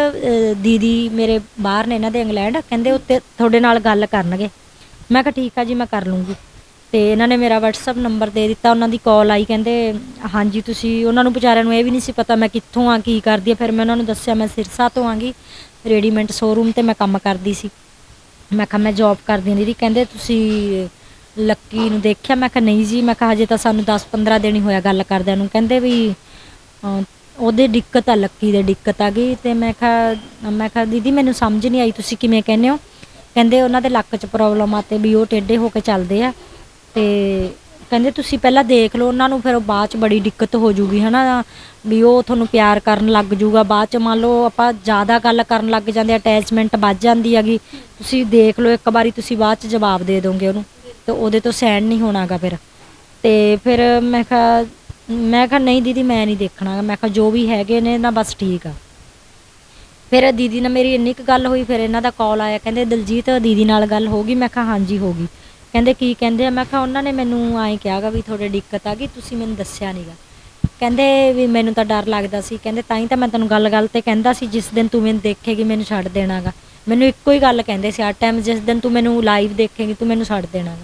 ਦੀਦੀ ਮੇਰੇ ਬਾਹਰ ਨੇ ਇਹਨਾਂ ਦੇ ਇੰਗਲੈਂਡ, ਕਹਿੰਦੇ ਉੱਤੇ ਤੁਹਾਡੇ ਨਾਲ ਗੱਲ ਕਰਨਗੇ। ਮੈਂ ਕਿਹਾ, ਠੀਕ ਆ ਜੀ, ਮੈਂ ਕਰ ਲੂੰਗੀ ਤੇ ਇਹਨਾਂ ਨੇ ਮੇਰਾ WhatsApp ਨੰਬਰ ਦੇ ਦਿੱਤਾ ਉਹਨਾਂ ਦੀ ਕਾਲ ਆਈ ਕਹਿੰਦੇ ਹਾਂਜੀ ਤੁਸੀਂ ਉਹਨਾਂ ਨੂੰ ਵਿਚਾਰਿਆਂ ਨੂੰ ਇਹ ਵੀ ਨਹੀਂ ਸੀ ਪਤਾ ਮੈਂ ਕਿੱਥੋਂ ਆ ਕੀ ਕਰਦੀ ਆ। ਫਿਰ ਮੈਂ ਉਹਨਾਂ ਨੂੰ ਦੱਸਿਆ ਮੈਂ ਸਿਰਸਾ ਤੋਂ ਆਂਗੀ ਰੈਡੀਮੈਂਟ ਸ਼ੋਰੂਮ ਤੇ ਮੈਂ ਕੰਮ ਕਰਦੀ ਸੀ। ਮੈਂ ਕਿਹਾ ਮੈਂ ਜੌਬ ਕਰਦੀ ਹਾਂ ਦੀਦੀ। ਕਹਿੰਦੇ ਤੁਸੀਂ ਲੱਕੀ ਨੂੰ ਦੇਖਿਆ? ਮੈਂ ਕਿਹਾ ਨਹੀਂ ਜੀ। ਮੈਂ ਕਿਹਾ ਹਜੇ ਤਾਂ ਸਾਨੂੰ 10-15 ਦਿਨ ਹੀ ਹੋਇਆ ਗੱਲ ਕਰਦਿਆਂ ਨੂੰ। ਕਹਿੰਦੇ ਵੀ ਅਹ, ਉਹਦੇ ਦਿੱਕਤ ਆ ਲੱਕੀ ਦੇ ਦਿੱਕਤ ਆ ਗਈ ਤੇ ਮੈਂ ਕਿਹਾ ਮੈਂ ਕਿਹਾ ਦੀਦੀ ਮੈਨੂੰ ਸਮਝ ਨਹੀਂ ਆਈ ਤੁਸੀਂ ਕਿਵੇਂ ਕਹਿੰਦੇ ਹੋ? ਕਹਿੰਦੇ ਉਹਨਾਂ ਦੇ ਲੱਕ 'ਚ ਪ੍ਰੋਬਲਮ ਆ ਤੇ ਵੀ ਉਹ ਟੇਢੇ ਹੋ ਕੇ ਚੱਲਦੇ ਆ। ਤੇ ਕਹਿੰਦੇ ਤੁਸੀਂ ਪਹਿਲਾਂ ਦੇਖ ਲਓ, ਉਹਨਾਂ ਨੂੰ ਫਿਰ ਉਹ ਬਾਅਦ ਚ ਬੜੀ ਦਿੱਕਤ ਹੋ ਜੂਗੀ, ਹਨਾ? ਵੀ ਉਹ ਤੁਹਾਨੂੰ ਪਿਆਰ ਕਰਨ ਲੱਗ ਜੂਗਾ। ਬਾਅਦ ਚ ਮੰਨ ਲਓ ਆਪਾਂ ਜ਼ਿਆਦਾ ਗੱਲ ਕਰਨ ਲੱਗ ਜਾਂਦੇ ਅਟੈਚਮੈਂਟ ਵੱਧ ਜਾਂਦੀ ਹੈਗੀ। ਤੁਸੀਂ ਦੇਖ ਲਓ, ਇੱਕ ਵਾਰੀ ਤੁਸੀਂ ਬਾਅਦ ਚ ਜਵਾਬ ਦੇ ਦੋਗੇ ਉਹਨੂੰ, ਤੇ ਉਹਦੇ ਤੋਂ ਸਹਿਣ ਨਹੀਂ ਹੋਣਾਗਾ ਫਿਰ। ਤੇ ਫਿਰ ਮੈਂ ਕਿਹਾ ਮੈਂ ਕਿਹਾ, ਨਹੀਂ ਦੀਦੀ, ਮੈਂ ਨਹੀਂ ਦੇਖਣਾ ਮੈਂ ਕਿਹਾ, ਜੋ ਵੀ ਹੈਗੇ ਨੇ, ਨਾ ਬਸ ਠੀਕ ਆ। ਫਿਰ ਦੀਦੀ ਨਾਲ ਮੇਰੀ ਇੰਨੀ ਕੁ ਗੱਲ ਹੋਈ, ਫਿਰ ਇਹਨਾਂ ਦਾ ਕਾਲ ਆਇਆ। ਕਹਿੰਦੇ, ਦਲਜੀਤ ਦੀਦੀ ਨਾਲ ਗੱਲ ਹੋ ਗਈ। ਮੈਂ ਕਿਹਾ, ਹਾਂਜੀ, ਹੋ ਗਈ। ਕਹਿੰਦੇ ਕੀ ਕਹਿੰਦੇ ਆ? ਮੈਂ ਕਿਹਾ ਉਹਨਾਂ ਨੇ ਮੈਨੂੰ ਐਂ ਕਿਹਾਗਾ ਵੀ ਤੁਹਾਡੇ ਦਿੱਕਤ ਆ ਗਈ, ਤੁਸੀਂ ਮੈਨੂੰ ਦੱਸਿਆ ਨਹੀਂਗਾ ਕਹਿੰਦੇ ਵੀ ਮੈਨੂੰ ਤਾਂ ਡਰ ਲੱਗਦਾ ਸੀ। ਕਹਿੰਦੇ ਤਾਂ ਹੀ ਤਾਂ ਮੈਂ ਤੈਨੂੰ ਗੱਲ-ਗੱਲ ਤੇ ਕਹਿੰਦਾ ਸੀ, ਜਿਸ ਦਿਨ ਤੂੰ ਮੈਨੂੰ ਦੇਖੇਗੀ, ਮੈਨੂੰ ਛੱਡ ਦੇਣਾਗਾ ਮੈਨੂੰ ਇੱਕੋ ਹੀ ਗੱਲ ਕਹਿੰਦੇ ਸੀ, ਹਰ ਟਾਈਮ ਜਿਸ ਦਿਨ ਤੂੰ ਮੈਨੂੰ ਲਾਈਵ ਦੇਖੇਗੀ, ਤੂੰ ਮੈਨੂੰ ਛੱਡ ਦੇਣਾਗਾ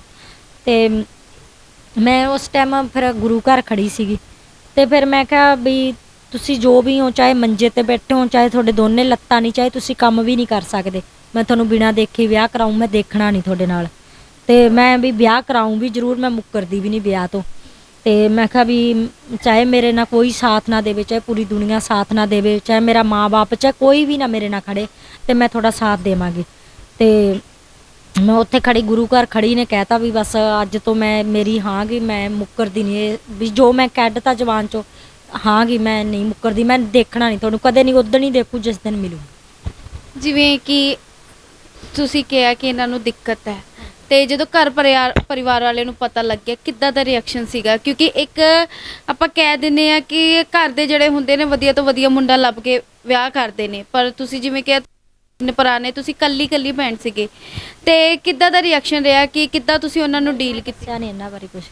ਤੇ ਮੈਂ ਉਸ ਟਾਈਮ ਫਿਰ ਗੁਰੂ ਘਰ ਖੜੀ ਸੀਗੀ। ਤੇ ਫਿਰ ਮੈਂ ਕਿਹਾ ਵੀ ਤੁਸੀਂ ਜੋ ਵੀ ਹੋ, ਚਾਹੇ ਮੰਜੇ ਤੇ ਬੈਠੇ ਹੋ, ਚਾਹੇ ਤੁਹਾਡੇ ਦੋਨੇ ਲੱਤਾਂ ਨਹੀਂ ਚਾਹੇ ਤੁਸੀਂ ਕੰਮ ਵੀ ਨਹੀਂ ਕਰ ਸਕਦੇ। ਮੈਂ ਤੁਹਾਨੂੰ ਬਿਨਾਂ ਦੇਖੇ ਵਿਆਹ ਕਰਾਉਂ ਮੈਂ ਦੇਖਣਾ ਨਹੀਂ ਤੁਹਾਡੇ ਨਾਲ। ਤੇ ਮੈਂ ਵੀ ਵਿਆਹ ਕਰਾਉਂ ਵੀ ਜ਼ਰੂਰ, ਮੈਂ ਮੁੱਕਰਦੀ ਵੀ ਨਹੀਂ ਵਿਆਹ ਤੋਂ। ਤੇ ਮੈਂ ਕਿਹਾ ਵੀ ਚਾਹੇ ਮੇਰੇ ਨਾਲ ਕੋਈ ਸਾਥ ਨਾ ਦੇਵੇ, ਚਾਹੇ ਪੂਰੀ ਦੁਨੀਆ ਸਾਥ ਨਾ ਦੇਵੇ, ਚਾਹੇ ਮੇਰਾ ਮਾਂ-ਬਾਪ, ਚਾਹੇ ਕੋਈ ਵੀ ਨਾ ਮੇਰੇ ਨਾਲ ਖੜੇ, ਤੇ ਮੈਂ ਤੁਹਾਡਾ ਸਾਥ ਦੇਵਾਂਗੀ। ਤੇ ਮੈਂ ਉੱਥੇ ਖੜੀ, ਗੁਰੂ ਘਰ ਖੜੀ ਨੇ ਕਹਿਤਾ ਵੀ ਬਸ ਅੱਜ ਤੋਂ ਮੈਂ, ਮੇਰੀ ਹਾਂ ਗੀ, ਮੈਂ ਮੁੱਕਰਦੀ ਨਹੀਂ ਵੀ ਜੋ ਮੈਂ ਕੱਢਤਾ ਜ਼ਬਾਨ ਚੋਂ, ਹਾਂ ਗੀ, ਮੈਂ ਨਹੀਂ ਮੁੱਕਰਦੀ, ਮੈਂ ਦੇਖਣਾ ਨਹੀਂ ਤੁਹਾਨੂੰ, ਕਦੇ ਨਹੀਂ ਉਦੋਂ ਹੀ ਦੇਖੂ ਜਿਸ ਦਿਨ ਮਿਲੂ। ਜਿਵੇਂ ਕਿ ਤੁਸੀਂ ਕਿਹਾ ਕਿ ਇਹਨਾਂ ਨੂੰ ਦਿੱਕਤ ਹੈ। ਤੇ ਜਦੋਂ ਘਰ ਪਰਿਵਾਰ ਪਰਿਵਾਰ ਵਾਲਿਆਂ ਨੂੰ ਪਤਾ ਲੱਗਿਆ ਕਿੱਦਾਂ ਦਾ ਰਿਐਕਸ਼ਨ ਸੀਗਾ? ਕਿਉਂਕਿ ਇੱਕ ਆਪਾਂ ਕਹਿ ਦਿੰਦੇ ਆ ਕਿ ਘਰ ਦੇ ਜਿਹੜੇ ਹੁੰਦੇ ਨੇ ਵਧੀਆ ਤੋਂ ਵਧੀਆ ਮੁੰਡਾ ਲੱਭ ਕੇ ਵਿਆਹ ਕਰਦੇ ਨੇ। ਪਰ ਤੁਸੀਂ ਜਿਵੇਂ ਭਰਾ ਨੇ ਤੁਸੀਂ ਕੱਲੀ ਕੱਲੀ ਭੈਣ ਸੀਗੇ। ਤੇ ਕਿੱਦਾਂ ਦਾ ਰਿਐਕਸ਼ਨ ਰਿਹਾ ਕਿ ਕਿੱਦਾਂ ਤੁਸੀਂ ਉਹਨਾਂ ਨੂੰ ਡੀਲ ਕੀਤਾ? ਨਹੀਂ ਇਹਨਾਂ ਬਾਰੇ ਕੁਝ।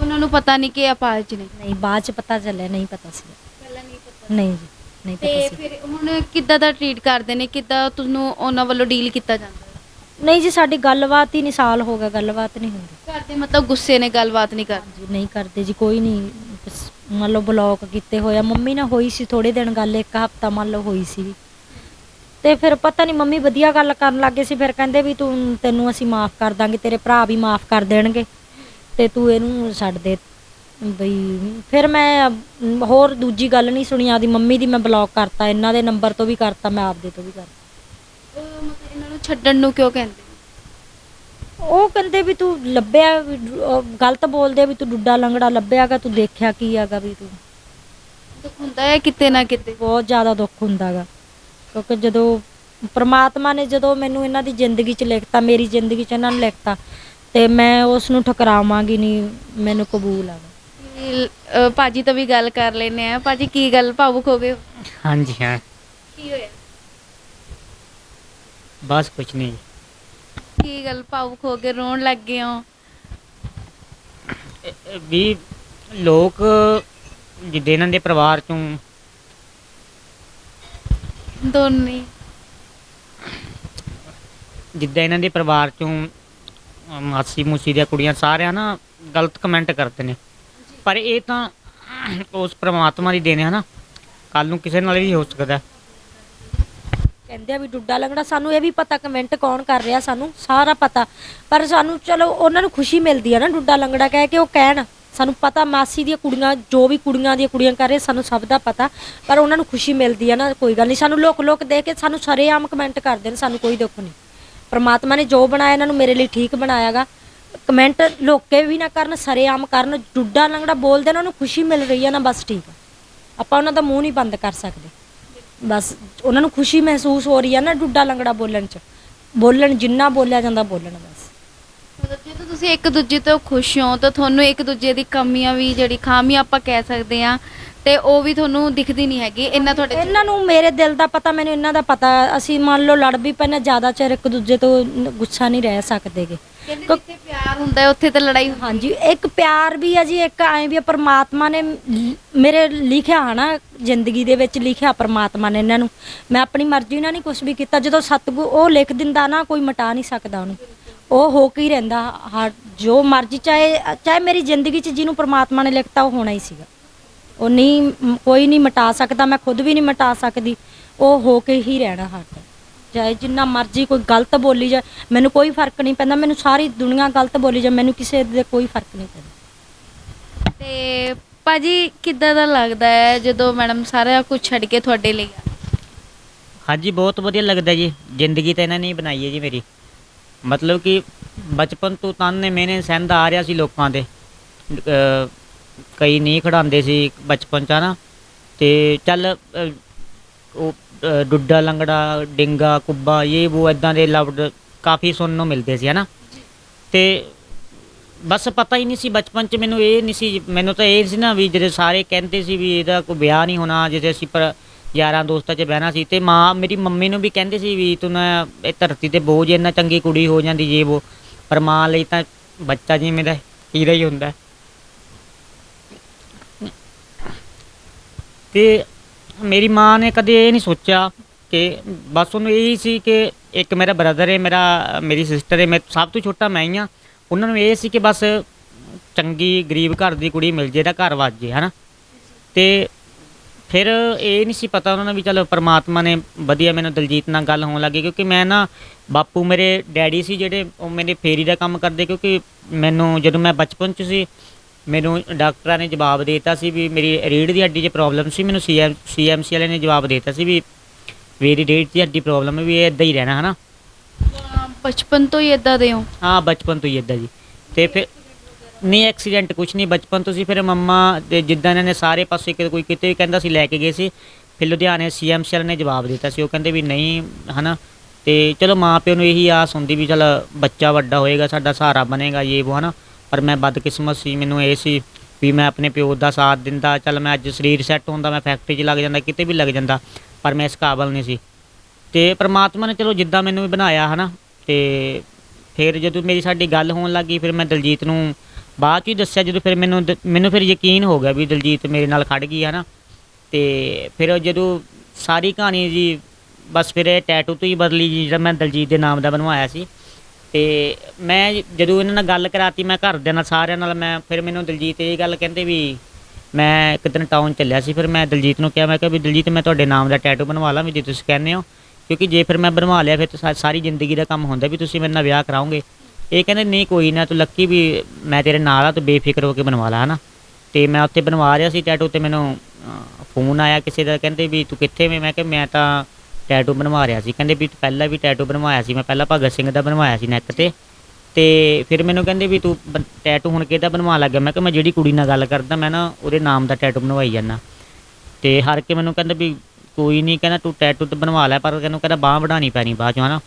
ਉਹਨਾਂ ਨੂੰ ਪਤਾ ਨਹੀਂ ਕਿ ਅਪਾਹਜ ਨੇ। ਨਹੀਂ ਬਾਅਦ ਚ ਪਤਾ ਚੱਲਿਆ ਨਹੀਂ ਪਤਾ ਸੀ। ਪਹਿਲਾਂ ਨਹੀਂ ਪਤਾ ਨਹੀਂ ਜੀ ਨਹੀਂ ਤੇ ਪਤਾ ਸੀ। ਫਿਰ ਹੁਣ ਕਿੱਦਾਂ ਦਾ ਟਰੀਟ ਕਰਦੇ ਨੇ? ਕਿੱਦਾਂ ਤੁਹਾਨੂੰ ਉਹਨਾਂ ਵੱਲੋਂ ਡੀਲ ਕੀਤਾ ਜਾਂਦਾ? ਨਹੀਂ ਜੀ ਸਾਡੀ ਗੱਲਬਾਤ ਹੀ ਨਹੀਂ ਸਾਲ ਹੋ ਗਿਆ ਗੱਲਬਾਤ ਨਹੀਂ ਹੁੰਦੀ। ਘਰ ਦੇ ਮਤਲਬ ਗੁੱਸੇ ਨੇ ਗੱਲਬਾਤ ਨਹੀਂ ਕਰਦੇ ਜੀ ਨਹੀਂ ਕਰਦੇ ਜੀ ਕੋਈ ਨਹੀਂ। ਬਸ ਮੰਨ ਲਓ ਬਲੌਕ ਕੀਤੇ ਹੋਇਆ ਮੰਮੀ ਨਾਲ ਹੋਈ ਸੀ ਥੋੜੇ ਦਿਨ ਗੱਲ ਇੱਕ ਹਫਤਾ ਮੰਨ ਲਓ ਹੋਈ ਸੀ। ਤੇ ਫਿਰ ਪਤਾ ਨਹੀਂ ਮੰਮੀ ਵਧੀਆ ਗੱਲ ਕਰਨ ਲੱਗੇ ਸੀ। ਫਿਰ ਕਹਿੰਦੇ ਵੀ ਤੂੰ ਤੈਨੂੰ ਅਸੀਂ ਮਾਫ ਕਰ ਦਾਂਗੇ ਤੇਰੇ ਭਰਾ ਵੀ ਮਾਫ ਕਰ ਦੇਣਗੇ। ਤੇ ਤੂੰ ਇਹਨੂੰ ਛੱਡ ਦੇ। ਬਈ ਫਿਰ ਮੈਂ ਹੋਰ ਦੂਜੀ ਗੱਲ ਨਹੀਂ ਸੁਣੀ ਆਦੀ ਮੰਮੀ ਦੀ ਮੈਂ ਬਲੌਕ ਕਰਤਾ। ਇਹਨਾਂ ਦੇ ਨੰਬਰ ਤੋਂ ਵੀ ਕਰਤਾ ਮੈਂ ਆਪਦੇ ਤੋਂ ਵੀ ਕਰਤਾ ਉਹ ਮਤਲਬ ਇਹਨਾਂ ਨੂੰ ਛੱਡਣ ਨੂੰ ਕਿਉਂ ਕਹਿੰਦੇ? ਉਹ ਕਹਿੰਦੇ ਵੀ ਤੂੰ ਲੱਭਿਆ ਵੀ ਡੁ- ਅਹ ਗਲਤ ਬੋਲਦੇ ਵੀ ਤੂੰ ਡੁੱਡਾ ਲੰਗੜਾ ਲੱਭਿਆਗਾ ਤੂੰ ਦੇਖਿਆ ਕੀ ਹੈਗਾ ਵੀ ਤੂੰ। ਦੁੱਖ ਹੁੰਦਾ ਹੈ ਕਿਤੇ ਨਾ ਕਿਤੇ? ਬਹੁਤ ਜ਼ਿਆਦਾ ਦੁੱਖ ਹੁੰਦਾਗਾ। ਕਿਉਂਕਿ ਜਦੋਂ ਪ੍ਰਮਾਤਮਾ ਨੇ ਜਦੋਂ ਮੈਨੂੰ ਇਹਨਾਂ ਦੀ ਜ਼ਿੰਦਗੀ 'ਚ ਲਿਖਤਾ ਮੇਰੀ ਜ਼ਿੰਦਗੀ 'ਚ ਇਹਨਾਂ ਨੇ ਲਿਖਤਾ ਤੇ ਮੈਂ ਉਸ ਨੂੰ ਠੁਕਰਾਵਾਂਗੀ ਨਹੀਂ ਮੈਨੂੰ ਕਬੂਲ ਆ। ਅਹ, ਭਾਜੀ ਤੋਂ ਵੀ ਗੱਲ ਕਰ ਲੈਨੇ ਆ ਭਾਜੀ ਕੀ ਗੱਲ ਭਾਵੁਕ ਹੋ ਗਏ ਹੋ? ਹਾਂਜੀ ਹਾਂ। ਕੀ ਹੋਇਆ? ਬਸ ਕੁਛ ਨਹੀਂ ਕੀ ਗੱਲ ਭਾਵੁਕ ਹੋ ਕੇ ਰੋਣ ਲੱਗ ਗਏ ਹੋ? ਵੀ ਲੋਕ ਜਿੱਦੇ ਇਹਨਾਂ ਦੇ ਪਰਿਵਾਰ ਚੋਂ ਦੋਨੇ। ਜਿੱਦਾਂ ਇਹਨਾਂ ਦੇ ਪਰਿਵਾਰ ਚੋਂ ਮਾਸੀ ਮੂਸੀ ਦੀਆਂ ਕੁੜੀਆਂ ਸਾਰਿਆਂ ਨਾ ਗਲਤ ਕਮੈਂਟ ਕਰਦੇ ਨੇ। ਪਰ ਇਹ ਤਾਂ ਉਸ ਪ੍ਰਮਾਤਮਾ ਦੀ ਦੇਣ ਹੈ ਨਾ। ਕੱਲ ਨੂੰ ਕਿਸੇ ਨਾਲ ਵੀ ਹੋ ਸਕਦਾ। ਕਹਿੰਦੇ ਆ ਵੀ ਡੁੱਡਾ ਲੰਗੜਾ, ਸਾਨੂੰ ਇਹ ਵੀ ਪਤਾ ਕਮੈਂਟ ਕੌਣ ਕਰ ਰਿਹਾ ਸਾਨੂੰ, ਸਾਰਾ ਪਤਾ। ਪਰ ਸਾਨੂੰ ਚਲੋ ਉਹਨਾਂ ਨੂੰ ਖੁਸ਼ੀ ਮਿਲਦੀ ਆ ਨਾ ਡੁੱਡਾ ਲੰਗੜਾ ਕਹਿ ਕੇ ਉਹ ਕਹਿਣ। ਸਾਨੂੰ ਪਤਾ ਮਾਸੀ ਦੀਆਂ ਕੁੜੀਆਂ, ਜੋ ਵੀ ਕੁੜੀਆਂ ਦੀਆਂ ਕੁੜੀਆਂ ਕਰ ਰਹੇ ਸਾਨੂੰ ਸਭ ਦਾ ਪਤਾ। ਪਰ ਉਹਨਾਂ ਨੂੰ ਖੁਸ਼ੀ ਮਿਲਦੀ ਆ ਨਾ, ਕੋਈ ਗੱਲ ਨਹੀਂ। ਸਾਨੂੰ ਲੋਕ ਲੋਕ ਦੇ ਕੇ ਸਾਨੂੰ ਸਰੇਆਮ ਕਮੈਂਟ ਕਰਦੇ ਨੇ, ਸਾਨੂੰ ਕੋਈ ਦੁੱਖ ਨਹੀਂ। ਪਰਮਾਤਮਾ ਨੇ ਜੋ ਬਣਾਇਆ, ਇਹਨਾਂ ਨੂੰ ਮੇਰੇ ਲਈ ਠੀਕ ਬਣਾਇਆਗਾ। ਕਮੈਂਟ ਲੋਕੇ ਵੀ ਨਾ ਕਰਨ, ਸਰੇਆਮ ਕਰਨ। ਡੁੱਡਾ ਲੰਗੜਾ ਬੋਲਦੇ ਨੇ, ਉਹਨੂੰ ਖੁਸ਼ੀ ਮਿਲ ਰਹੀ ਆ ਨਾ, ਬਸ ਠੀਕ ਆ। ਆਪਾਂ ਉਹਨਾਂ ਦਾ ਮੂੰਹ ਨਹੀਂ ਬੰਦ ਕਰ ਸਕਦੇ। ਬਸ ਉਹਨਾਂ ਨੂੰ ਖੁਸ਼ੀ ਮਹਿਸੂਸ ਹੋ ਰਹੀ ਆ ਨਾ ਡੁੱਡਾ ਲੰਗੜਾ ਬੋਲਣ ਚ। ਬੋਲਣ ਜਿੰਨਾ ਬੋਲਿਆ ਜਾਂਦਾ ਬੋਲਣ ਬਸ। ਮਤਲਬ ਤੁਸੀਂ ਇੱਕ ਦੂਜੇ ਤੋਂ ਖੁਸ਼ ਹੋ ਤਾਂ ਤੁਹਾਨੂੰ ਇੱਕ ਦੂਜੇ ਦੀ ਕਮੀਆਂ ਵੀ ਜਿਹੜੀ ਖਾਮੀਆਂ ਆਪਾਂ ਕਹਿ ਸਕਦੇ ਆ ਤੇ ਉਹ ਵੀ ਤੁਹਾਨੂੰ ਦਿਖਦੀ ਨਹੀਂ ਹੈਗੀ। ਇੰਨਾ ਤੁਹਾਡੇ 'ਚ ਇਹਨਾਂ ਨੂੰ ਮੇਰੇ ਦਿਲ ਦਾ ਪਤਾ ਮੈਨੂੰ ਇਹਨਾਂ ਦਾ ਪਤਾ। ਅਸੀਂ ਮੰਨ ਲਓ ਲੜ ਵੀ ਪੈਣਾ ਜ਼ਿਆਦਾ ਚਿਰ ਇੱਕ ਦੂਜੇ ਤੋਂ ਗੁੱਸਾ ਨਹੀਂ ਰਹਿ ਸਕਦੇਗੇ। ਕਹਿੰਦੇ ਜਿੱਥੇ ਪਿਆਰ ਹੁੰਦਾ ਹੈ ਉੱਥੇ ਤਾਂ ਲੜਾਈ ਹੁੰਦੀ ਹਾਂਜੀ ਇੱਕ ਪਿਆਰ ਵੀ ਆ ਜੀ ਇੱਕ ਐਂ ਵੀ ਆ, ਪਰਮਾਤਮਾ ਨੇ ਲ- ਮੇਰੇ ਲਿਖਿਆ ਹਨਾ ਜ਼ਿੰਦਗੀ ਦੇ ਵਿੱਚ ਲਿਖਿਆ ਪਰਮਾਤਮਾ ਨੇ ਇਹਨਾਂ ਨੂੰ। ਮੈਂ ਆਪਣੀ ਮਰਜ਼ੀ ਨਾਲ ਨਹੀਂ ਕੁਝ ਵੀ ਕੀਤਾ ਜਦੋਂ ਸਤਿਗੁਰ ਉਹ ਲਿਖ ਦਿੰਦਾ ਨਾ ਕੋਈ ਮਟਾ ਨਹੀਂ ਸਕਦਾ ਉਹਨੂੰ। ਉਹ ਹੋ ਕੇ ਹੀ ਰਹਿੰਦਾ ਹਰ ਜੋ ਮਰਜ਼ੀ ਚਾਹੇ ਚਾਹੇ ਮੇਰੀ ਜ਼ਿੰਦਗੀ 'ਚ ਜਿਹਨੂੰ ਪ੍ਰਮਾਤਮਾ ਨੇ ਲਿਖਤਾ ਉਹ ਹੋਣਾ ਹੀ ਸੀਗਾ। ਉਹ ਨਹੀਂ ਮ- ਕੋਈ ਨਹੀਂ ਮਿਟਾ ਸਕਦਾ ਮੈਂ ਖੁਦ ਵੀ ਨਹੀਂ ਮਿਟਾ ਸਕਦੀ ਉਹ ਹੋ ਕੇ ਹੀ ਰਹਿਣਾ ਹੱਕ ਚਾਹੇ ਜਿੰਨਾ ਮਰਜ਼ੀ ਕੋਈ ਗਲਤ ਬੋਲੀ ਜਾਏ ਮੈਨੂੰ ਕੋਈ ਫ਼ਰਕ ਨਹੀਂ ਪੈਂਦਾ ਮੈਨੂੰ ਸਾਰੀ ਦੁਨੀਆ ਗਲਤ ਬੋਲੀ ਜਾਏ ਮੈਨੂੰ ਕਿਸੇ ਦੇ ਕੋਈ ਫ਼ਰਕ ਨਹੀਂ ਪੈਂਦਾ। ਤੇ ਭਾਜੀ ਕਿੱਦਾਂ ਦਾ ਲੱਗਦਾ ਹੈ ਜਦੋਂ ਮੈਡਮ ਸਾਰਾ ਕੁਝ ਛੱਡ ਕੇ ਤੁਹਾਡੇ ਲਈ ਆ? ਹਾਂਜੀ ਬਹੁਤ ਵਧੀਆ ਲੱਗਦਾ ਜੀ। ਜ਼ਿੰਦਗੀ ਤਾਂ ਇਹਨਾਂ ਨੇ ਹੀ ਬਣਾਈ ਹੈ ਜੀ ਮੇਰੀ। ਮਤਲਬ ਕਿ ਬਚਪਨ ਤੋਂ ਤਾਨੇ ਮੈਨੇ ਸਹਿੰਦਾ ਆ ਰਿਹਾ ਸੀ ਲੋਕਾਂ ਦੇ। ਅ, ਕਈ ਨਹੀਂ ਖੜਾਉਂਦੇ ਸੀ ਬਚਪਨ ਚ ਹਨਾ ਤੇ ਚੱਲ ਅ, ਉਹ ਡੁੱਡਾ ਲੰਗੜਾ, ਡਿੰਗਾ, ਕੁੱਬਾ, ਇਹ ਉਹ ਇਦਾਂ ਦੇ ਲਫ਼ਜ਼ ਕਾਫੀ ਸੁਣਨ ਨੂੰ ਮਿਲਦੇ ਸੀ, ਹਨਾ? ਤੇ ਬਸ ਪਤਾ ਹੀ ਨਹੀਂ ਸੀ, ਬਚਪਨ ਚ ਮੈਨੂੰ ਇਹ ਨਹੀਂ ਸੀ, ਮੈਨੂੰ ਤਾਂ ਇਹ ਸੀ ਨਾ ਵੀ ਜਿਹੜੇ ਸਾਰੇ ਕਹਿੰਦੇ ਸੀ ਵੀ ਇਹਦਾ ਕੋਈ ਵਿਆਹ ਨਹੀਂ ਹੋਣਾ, ਜਿਹਦੇ ਅਸੀਂ ਪਰ ਯਾਰਾਂ ਦੋਸਤਾਂ 'ਚ ਬਹਿਣਾ ਸੀ, ਤੇ ਮਾਂ, ਮੇਰੀ ਮੰਮੀ ਨੂੰ ਵੀ ਕਹਿੰਦੇ ਸੀ ਵੀ ਤੂੰ ਨਾ ਇਹ ਧਰਤੀ ਤੇ ਬੋਝ, ਇੰਨਾ ਚੰਗੀ ਕੁੜੀ ਹੋ ਜਾਂਦੀ ਜੇ ਉਹ, ਪਰ ਮਾਂ ਲਈ ਤਾਂ ਬੱਚਾ ਜਿਵੇਂ ਦਾ ਹੀਰਾ ਹੀ ਹੁੰਦਾ। ਤੇ ਮੇਰੀ ਮਾਂ ਨੇ ਕਦੇ ਇਹ ਨਹੀਂ ਸੋਚਿਆ ਕਿ ਬਸ ਉਹਨੂੰ ਇਹ ਸੀ ਕਿ ਇੱਕ ਮੇਰਾ ਬ੍ਰਦਰ ਹੈ, ਮੇਰਾ, ਮੇਰੀ ਸਿਸਟਰ ਹੈ, ਮੈਂ ਸਭ ਤੋਂ ਛੋਟਾ ਮੈਂ ਹੀ ਆ ਉਹਨਾਂ ਨੂੰ ਇਹ ਸੀ ਕਿ ਬਸ ਚੰਗੀ, ਗਰੀਬ ਘਰ ਦੀ ਕੁੜੀ ਮਿਲ ਜੇ ਤਾਂ ਘਰ ਵੱਜ ਜੇ, ਹਨਾ। ਤੇ ਫਿਰ ਇਹ ਨਹੀਂ ਸੀ ਪਤਾ ਉਹਨਾਂ ਨੂੰ ਵੀ ਚਲੋ ਪਰਮਾਤਮਾ ਨੇ ਵਧੀਆ ਮੈਨੂੰ ਦਲਜੀਤ ਨਾਲ ਗੱਲ ਹੋਣ ਲੱਗੀ, ਕਿਉਂਕਿ ਮੈਂ ਨਾ ਬਾਪੂ ਮੇਰੇ ਡੈਡੀ ਸੀ ਜਿਹੜੇ, ਉਹ ਮੇਰੇ ਫੇਰੀ ਦਾ ਕੰਮ ਕਰਦੇ, ਕਿਉਂਕਿ ਮੈਨੂੰ ਜਦੋਂ ਮੈਂ ਬਚਪਨ 'ਚ ਸੀ ਮੈਨੂੰ ਡਾਕਟਰਾਂ ਨੇ ਜਵਾਬ ਦੇ ਦਿੱਤਾ ਸੀ ਵੀ ਮੇਰੀ ਰੀੜ੍ਹ ਦੀ ਹੱਡੀ 'ਚ ਪ੍ਰੋਬਲਮ ਸੀ ਮੈਨੂੰ ਸੀਐਮ ਸੀਐਮਸੀ ਵਾਲੇ ਨੇ ਜਵਾਬ ਦੇ ਦਿੱਤਾ ਸੀ ਵੀ ਮੇਰੀ ਰੀੜ੍ਹ ਦੀ ਹੱਡੀ ਪ੍ਰੋਬਲਮ ਹੈ ਵੀ ਇਹ ਇਦਾਂ ਹੀ ਰਹਿਣਾ ਹਨਾ? ਬਚਪਨ ਤੋਂ ਹੀ ਇਦਾਂ ਦੇ ਹੋ। ਹਾਂ ਬਚਪਨ ਤੋਂ ਹੀ ਇਦਾਂ ਜੀ। ਤੇ ਫਿਰ ਨਹੀਂ ਐਕਸੀਡੈਂਟ ਕੁਛ ਨਹੀਂ ਬਚਪਨ ਤੋਂ ਸੀ ਫਿਰ ਮੰਮਾ ਦੇ ਜਿੱਦਾਂ ਇਹਨਾਂ ਨੇ ਸਾਰੇ ਪਾਸੇ ਕਿਤੇ ਕੋਈ ਕਿਤੇ ਵੀ ਕਹਿੰਦਾ ਸੀ ਲੈ ਕੇ ਗਏ ਸੀ। ਫਿਰ ਲੁਧਿਆਣੇ ਸੀਐਮਸੀ ਵਾਲੇ ਨੇ ਜਵਾਬ ਦਿੱਤਾ ਸੀ ਉਹ ਕਹਿੰਦੇ ਵੀ ਨਹੀਂ ਹਨਾ? ਤੇ ਚਲੋ ਮਾਂ ਪਿਓ ਨੂੰ ਇਹੀ ਆਸ ਹੁੰਦੀ ਵੀ ਚਲ ਬੱਚਾ ਵੱਡਾ ਹੋਏਗਾ ਸਾਡਾ ਸਹਾਰਾ ਬਣੇਗਾ ਇਹ ਉਹ ਹਨਾ? ਪਰ ਮੈਂ ਬਦਕਿਸਮਤ ਸੀ, ਮੈਨੂੰ ਇਹ ਸੀ ਵੀ ਮੈਂ ਆਪਣੇ ਪਿਓ ਦਾ ਸਾਥ ਦਿੰਦਾ, ਚੱਲ ਮੈਂ ਅੱਜ ਸਰੀਰ ਸੈੱਟ ਹੁੰਦਾ, ਮੈਂ ਫੈਕਟਰੀ 'ਚ ਲੱਗ ਜਾਂਦਾ, ਕਿਤੇ ਵੀ ਲੱਗ ਜਾਂਦਾ, ਪਰ ਮੈਂ ਇਸ ਕਾਬਲ ਨਹੀਂ ਸੀ। ਤੇ ਪ੍ਰਮਾਤਮਾ ਨੇ ਚਲੋ ਜਿੱਦਾਂ ਮੈਨੂੰ ਵੀ ਬਣਾਇਆ, ਹਨਾ, ਤੇ ਫਿਰ ਜਦੋਂ ਮੇਰੀ ਸਾਡੀ ਗੱਲ ਹੋਣ ਲੱਗੀ, ਫਿਰ ਮੈਂ ਦਲਜੀਤ ਨੂੰ ਬਾਅਦ ਚ ਹੀ ਦੱਸਿਆ, ਜਦੋਂ ਫਿਰ ਮੈਨੂੰ ਦ- ਮੈਨੂੰ ਫਿਰ ਯਕੀਨ ਹੋ ਗਿਆ ਵੀ ਦਲਜੀਤ ਮੇਰੇ ਨਾਲ ਖੜ ਗਈ, ਹਨਾ। ਤੇ ਫਿਰ ਜਦੋਂ ਸਾਰੀ ਕਹਾਣੀ ਜੀ, ਬਸ ਫਿਰ ਇਹ ਟੈਟੂ ਤੋਂ ਹੀ ਬਦਲੀ ਜੀ, ਜਿਹੜਾ ਮੈਂ ਦਲਜੀਤ ਦੇ ਨਾਮ ਦਾ ਬਣਵਾਇਆ ਸੀ। ਤੇ ਮੈਂ ਜਦੋਂ ਇਹਨਾਂ ਨਾਲ ਗੱਲ ਕਰਾਤੀ, ਮੈਂ ਘਰਦਿਆਂ ਨਾਲ, ਸਾਰਿਆਂ ਨਾਲ, ਮੈਂ ਫਿਰ ਮੈਨੂੰ ਦਲਜੀਤ ਇਹ ਗੱਲ ਕਹਿੰਦੇ ਵੀ ਮੈਂ ਇੱਕ ਦਿਨ ਟਾਊਨ ਚੱਲਿਆ ਸੀ, ਫਿਰ ਮੈਂ ਦਲਜੀਤ ਨੂੰ ਕਿਹਾ, ਮੈਂ ਕਿਹਾ ਵੀ ਦਲਜੀਤ, ਮੈਂ ਤੁਹਾਡੇ ਨਾਮ ਦਾ ਟੈਟੂ ਬਣਵਾ ਲਾਂ ਵੀ ਜੇ ਤੁਸੀਂ ਕਹਿੰਦੇ ਹੋ, ਕਿਉਂਕਿ ਜੇ ਫਿਰ ਮੈਂ ਬਣਵਾ ਲਿਆ, ਫਿਰ ਤਾਂ ਸਾ- ਸਾਰੀ ਜ਼ਿੰਦਗੀ ਦਾ ਕੰਮ ਹੁੰਦਾ ਵੀ ਤੁਸੀਂ ਮੇਰੇ ਨਾਲ ਵਿਆਹ ਕਰਾਓਗੇ। ਇਹ ਕਹਿੰਦੇ, ਨਹੀਂ ਕੋਈ ਨਾ, ਤੂੰ ਲੱਕੀ ਵੀ ਮੈਂ ਤੇਰੇ ਨਾਲ ਆ, ਤੂੰ ਬੇਫਿਕਰ ਹੋ ਕੇ ਬਣਵਾ ਲਾ, ਹਨਾ। ਤੇ ਮੈਂ ਉੱਥੇ ਬਣਵਾ ਰਿਹਾ ਸੀ ਟੈਟੂ ਤੇ ਮੈਨੂੰ ਫੋਨ ਆਇਆ ਕਿਸੇ ਦਾ, ਕਹਿੰਦੇ ਵੀ ਤੂੰ ਕਿੱਥੇ ਵੇ? ਮੈਂ ਕਿਹਾ, ਮੈਂ ਤਾਂ ਟੈਟੂ ਬਣਵਾ ਰਿਹਾ ਸੀ। ਕਹਿੰਦੇ ਵੀ ਤੂੰ ਪਹਿਲਾਂ ਵੀ ਟੈਟੂ ਬਣਵਾਇਆ ਸੀ, ਮੈਂ ਪਹਿਲਾਂ ਭਗਤ ਸਿੰਘ ਦਾ ਬਣਵਾਇਆ ਸੀ ਨੈਕ ਤੇ। ਤੇ ਫਿਰ ਮੈਨੂੰ ਕਹਿੰਦੇ ਵੀ ਤੂੰ ਬ- ਟੈਟੂ ਹੁਣ ਕਿਹਦਾ ਬਣਵਾ ਲੱਗਾ ਮੈਂ ਕਿਹਾ ਮੈਂ ਜਿਹੜੀ ਕੁੜੀ ਨਾਲ ਗੱਲ ਕਰਦਾ, ਮੈਂ ਨਾ ਉਹਦੇ ਨਾਮ ਦਾ ਟੈਟੂ ਬਣਵਾਈ ਜਾਂਦਾ। ਤੇ ਹਰ ਕੇ ਮੈਨੂੰ ਕਹਿੰਦਾ ਵੀ ਕੋਈ ਨਹੀਂ ਕਹਿੰਦਾ ਤੂੰ ਟੈਟੂ ਤੇ ਬਣਵਾ ਲੈ, ਪਰ ਕਹਿੰਦਾ ਕਹਿੰਦਾ ਬਾਹ ਵਢਾਣੀ ਪੈਣੀ ਬਾਅਦ ਚੋਂ, ਹਨਾ?